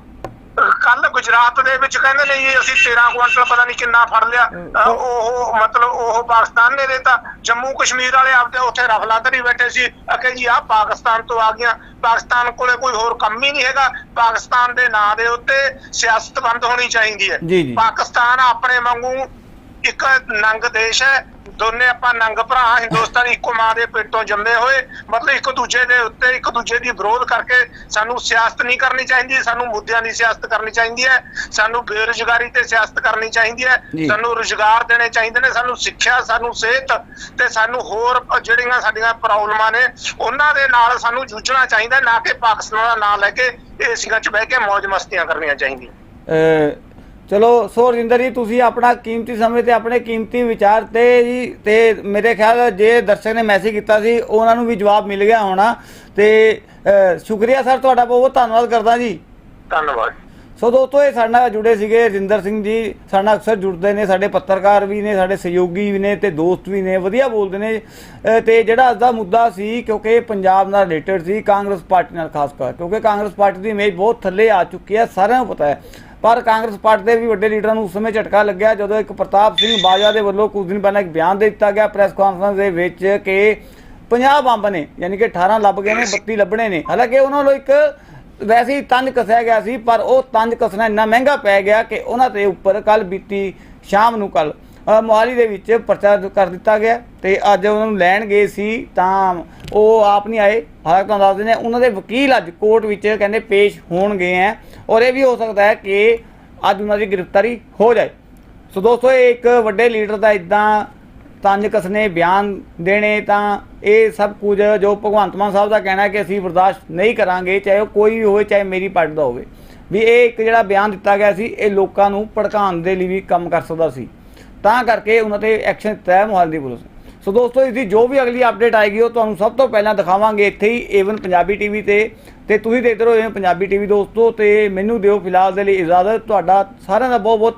ਕੱਲ ਗੁਜਰਾਤ ਦੇ ਵਿੱਚ ਕਹਿੰਦੇ ਨੇ ਜੀ ਅਸੀਂ 13 ਕੁਇੰਟਲ ਪਤਾ ਨਹੀਂ ਕਿੰਨਾ ਫੜ ਲਿਆ। ਉਹ ਮਤਲਬ ਉਹ ਪਾਕਿਸਤਾਨ ਨੇ ਦੇਤਾ। ਜੰਮੂ ਕਸ਼ਮੀਰ ਵਾਲੇ ਆਪਦੇ ਉੱਥੇ ਰਫਲਾ ਧਰੀ ਬੈਠੇ ਸੀ। ਅਕੇ ਜੀ ਆ ਪਾਕਿਸਤਾਨ ਤੋਂ ਆ ਗਿਆ ਪਾਕਿਸਤਾਨ ਕੋਲੇ ਕੋਈ ਹੋਰ ਕੰਮ ਹੀ ਨਹੀਂ ਹੈਗਾ। ਪਾਕਿਸਤਾਨ ਦੇ ਨਾਂ ਦੇ ਉੱਤੇ ਸਿਆਸਤ ਬੰਦ ਹੋਣੀ ਚਾਹੀਦੀ ਹੈ। ਪਾਕਿਸਤਾਨ ਆਪਣੇ ਵਾਂਗੂ ਇੱਕ ਨੰਗ ਦੇਸ਼ ਹੈ ਦੋਨੇ ਆਪਾਂ ਨੰਗ ਭਰਾ ਹਿੰਦੁਸਤਾਨ ਇੱਕੋ ਮਾਂ ਦੇ ਪੇਟੋਂ ਜੰਮੇ ਹੋਏ ਮਤਲਬ ਇੱਕ ਦੂਜੇ ਦੇ ਉੱਤੇ ਇੱਕ ਦੂਜੇ ਦੀ ਵਿਰੋਧ ਕਰਕੇ ਸਾਨੂੰ ਸਿਆਸਤ ਨਹੀਂ ਕਰਨੀ ਚਾਹੀਦੀ ਸਾਨੂੰ ਮੁੱਦਿਆਂ ਦੀ ਸਿਆਸਤ ਕਰਨੀ ਚਾਹੀਦੀ ਹੈ ਸਾਨੂੰ ਬੇਰੁਜ਼ਗਾਰੀ ਤੇ ਸਿਆਸਤ ਕਰਨੀ ਚਾਹੀਦੀ ਹੈ। ਸਾਨੂੰ ਰੁਜ਼ਗਾਰ ਦੇਣੇ ਚਾਹੀਦੇ ਨੇ ਸਾਨੂੰ ਸਿੱਖਿਆ ਸਾਨੂੰ ਸਿਹਤ ਤੇ ਸਾਨੂੰ ਹੋਰ ਜਿਹੜੀਆਂ ਸਾਡੀਆਂ ਪ੍ਰੋਬਲਮਾਂ ਨੇ ਉਹਨਾਂ ਦੇ ਨਾਲ ਸਾਨੂੰ ਜੂਝਣਾ ਚਾਹੀਦਾ ਨਾ ਕਿ ਪਾਕਿਸਤਾਨ ਦਾ ਨਾਂ ਲੈ ਕੇ ਏਸੀਆਂ 'ਚ ਬਹਿ ਕੇ ਮौज ਮਸਤੀਆਂ ਕਰਨੀਆਂ ਚਾਹੀਦੀਆਂ ਚਲੋ ਸੋ ਰਜਿੰਦਰ ਜੀ ਤੁਸੀਂ ਆਪਣਾ ਕੀਮਤੀ ਸਮੇਂ ਤੇ ਆਪਣੇ ਕੀਮਤੀ ਵਿਚਾਰ ਤੇ ਜੀ ਤੇ ਮੇਰੇ ਖਿਆਲ ਜੇ ਦਰਸ਼ਕ ਨੇ ਮੈਸੇਜ ਕੀਤਾ ਸੀ ਉਹਨਾਂ ਨੂੰ ਵੀ ਜਵਾਬ ਮਿਲ ਗਿਆ ਹੋਣਾ। ਤੇ ਸ਼ੁਕਰੀਆ ਸਰ ਤੁਹਾਡਾ ਬਹੁਤ ਬਹੁਤ ਧੰਨਵਾਦ ਕਰਦਾ ਜੀ। ਧੰਨਵਾਦ। ਸੋ ਦੋਸਤੋ ਇਹ ਸਾਡੇ ਨਾਲ ਜੁੜੇ ਸੀਗੇ ਰਜਿੰਦਰ ਸਿੰਘ ਜੀ। ਸਾਡੇ ਨਾਲ ਅਕਸਰ ਜੁੜਦੇ ਨੇ ਸਾਡੇ ਪੱਤਰਕਾਰ ਵੀ ਨੇ ਸਾਡੇ ਸਹਿਯੋਗੀ ਵੀ ਨੇ ਤੇ ਦੋਸਤ ਵੀ ਨੇ ਵਧੀਆ ਬੋਲਦੇ ਨੇ। ਤੇ ਜਿਹੜਾ ਅੱਜ ਦਾ ਮੁੱਦਾ ਸੀ ਕਿਉਂਕਿ ਪੰਜਾਬ ਨਾਲ ਰਿਲੇਟਡ ਸੀ ਕਾਂਗਰਸ ਪਾਰਟੀ ਨਾਲ ਖਾਸ ਕਰ ਕਿਉਂਕਿ ਕਾਂਗਰਸ ਪਾਰਟੀ ਦੀ ਇਮੇਜ ਬਹੁਤ ਥੱਲੇ ਆ ਚੁੱਕੀ ਹੈ ਸਾਰਿਆਂ ਨੂੰ ਪਤਾ ਹੈ। ਪਰ ਕਾਂਗਰਸ ਪਾਰਟੀ ਦੇ ਵੀ ਵੱਡੇ ਲੀਡਰਾਂ ਨੂੰ ਉਸ ਸਮੇਂ ਝਟਕਾ ਲੱਗਿਆ ਜਦੋਂ ਇੱਕ ਪ੍ਰਤਾਪ ਸਿੰਘ ਬਾਜਵਾ ਦੇ ਵੱਲੋਂ ਕੁਝ ਦਿਨ ਪਹਿਲਾਂ ਇੱਕ ਬਿਆਨ ਦੇ ਦਿੱਤਾ ਗਿਆ ਪ੍ਰੈਸ ਕਾਨਫਰੰਸ ਦੇ ਵਿੱਚ ਕਿ 50 ਬੰਬ ਨੇ, ਯਾਨੀ ਕਿ 18 ਲੱਭ ਗਏ ਨੇ 32 ਲੱਭਣੇ ਨੇ। ਹਾਲਾਂਕਿ ਉਹਨਾਂ ਨੂੰ ਇੱਕ ਵੈਸੇ ਹੀ ਤੰਜ ਕਸਿਆ ਗਿਆ ਸੀ, ਪਰ ਉਹ ਤੰਜ ਕਸਣਾ ਇੰਨਾ ਮਹਿੰਗਾ ਪੈ ਗਿਆ ਕਿ ਉਹਨਾਂ ਦੇ ਉੱਪਰ ਕੱਲ ਬੀਤੀ ਸ਼ਾਮ ਨੂੰ ਕੱਲ ਮੋਹਾਲੀ ਦੇ ਵਿੱਚ ਪਰਚਾ ਕਰ ਦਿੱਤਾ ਗਿਆ ਤੇ ਅੱਜ ਉਹਨਾਂ ਨੂੰ ਲੈਣ ਗਏ ਸੀ ਤਾਂ ਉਹ ਆਪ ਨਹੀਂ ਆਏ। ਹਾਲਾਂਕਿ ਤੁਹਾਨੂੰ ਦੱਸ ਦਿੰਦੇ ਉਹਨਾਂ ਦੇ ਵਕੀਲ ਅੱਜ ਕੋਰਟ ਵਿੱਚ ਕਹਿੰਦੇ ਪੇਸ਼ ਹੋਣਗੇ ਹੈ ਔਰ ਇਹ ਵੀ ਹੋ ਸਕਦਾ ਹੈ ਕਿ ਅੱਜ ਉਹਨਾਂ ਦੀ ਗ੍ਰਿਫਤਾਰੀ ਹੋ ਜਾਏ। ਸੋ ਦੋਸਤੋ, ਇਹ ਇੱਕ ਵੱਡੇ ਲੀਡਰ ਦਾ ਇਦਾਂ ਤੰਜ ਕਸਨੇ ਬਿਆਨ ਦੇਣੇ ਤਾਂ ਇਹ ਸਭ ਕੁਝ ਜੋ ਭਗਵੰਤ ਮਾਨ ਸਾਹਿਬ ਦਾ ਕਹਿਣਾ ਕਿ ਅਸੀਂ ਬਰਦਾਸ਼ਤ ਨਹੀਂ ਕਰਾਂਗੇ, ਚਾਹੇ ਉਹ ਕੋਈ ਵੀ ਹੋਵੇ, ਚਾਹੇ ਮੇਰੀ ਪਾਰਟੀ ਦਾ ਹੋਵੇ। ਵੀ ਇਹ ਇੱਕ ਜਿਹੜਾ ਬਿਆਨ ਦਿੱਤਾ ਗਿਆ ਸੀ, ਇਹ ਲੋਕਾਂ ਨੂੰ ਭੜਕਾਉਣ ਦੇ ਲਈ ਵੀ ਕੰਮ ਕਰ ਸਕਦਾ ਸੀ। ਤਾਂ ਕਰਕੇ ਉਹਨਾਂ ਤੇ ਐਕਸ਼ਨ ਦਿੱਤਾ ਹੈ ਦੀ ਪੁਲਿਸ। ਸੋ ਦੋਸਤੋ, ਇਸ ਦੀ ਜੋ ਵੀ ਅਗਲੀ ਅਪਡੇਟ ਆਏਗੀ, ਉਹ ਤੁਹਾਨੂੰ ਸਭ ਤੋਂ ਪਹਿਲਾਂ ਦਿਖਾਵਾਂਗੇ ਇੱਥੇ ਹੀ ਏਵਨ ਪੰਜਾਬੀ ਟੀਵੀ ਤੇ। ਤੇ ਤੁਸੀਂ ਦੇਖਦੇ ਰਹੋ ਏਵਨ ਪੰਜਾਬੀ ਟੀਵੀ ਦੋਸਤੋ, ਤੇ ਮੈਨੂੰ ਦਿਓ ਫਿਲਹਾਲ ਦੇ ਲਈ ਇਜਾਜ਼ਤ। ਤੁਹਾਡਾ ਸਾਰਿਆਂ ਦਾ ਬਹੁਤ ਬਹੁਤ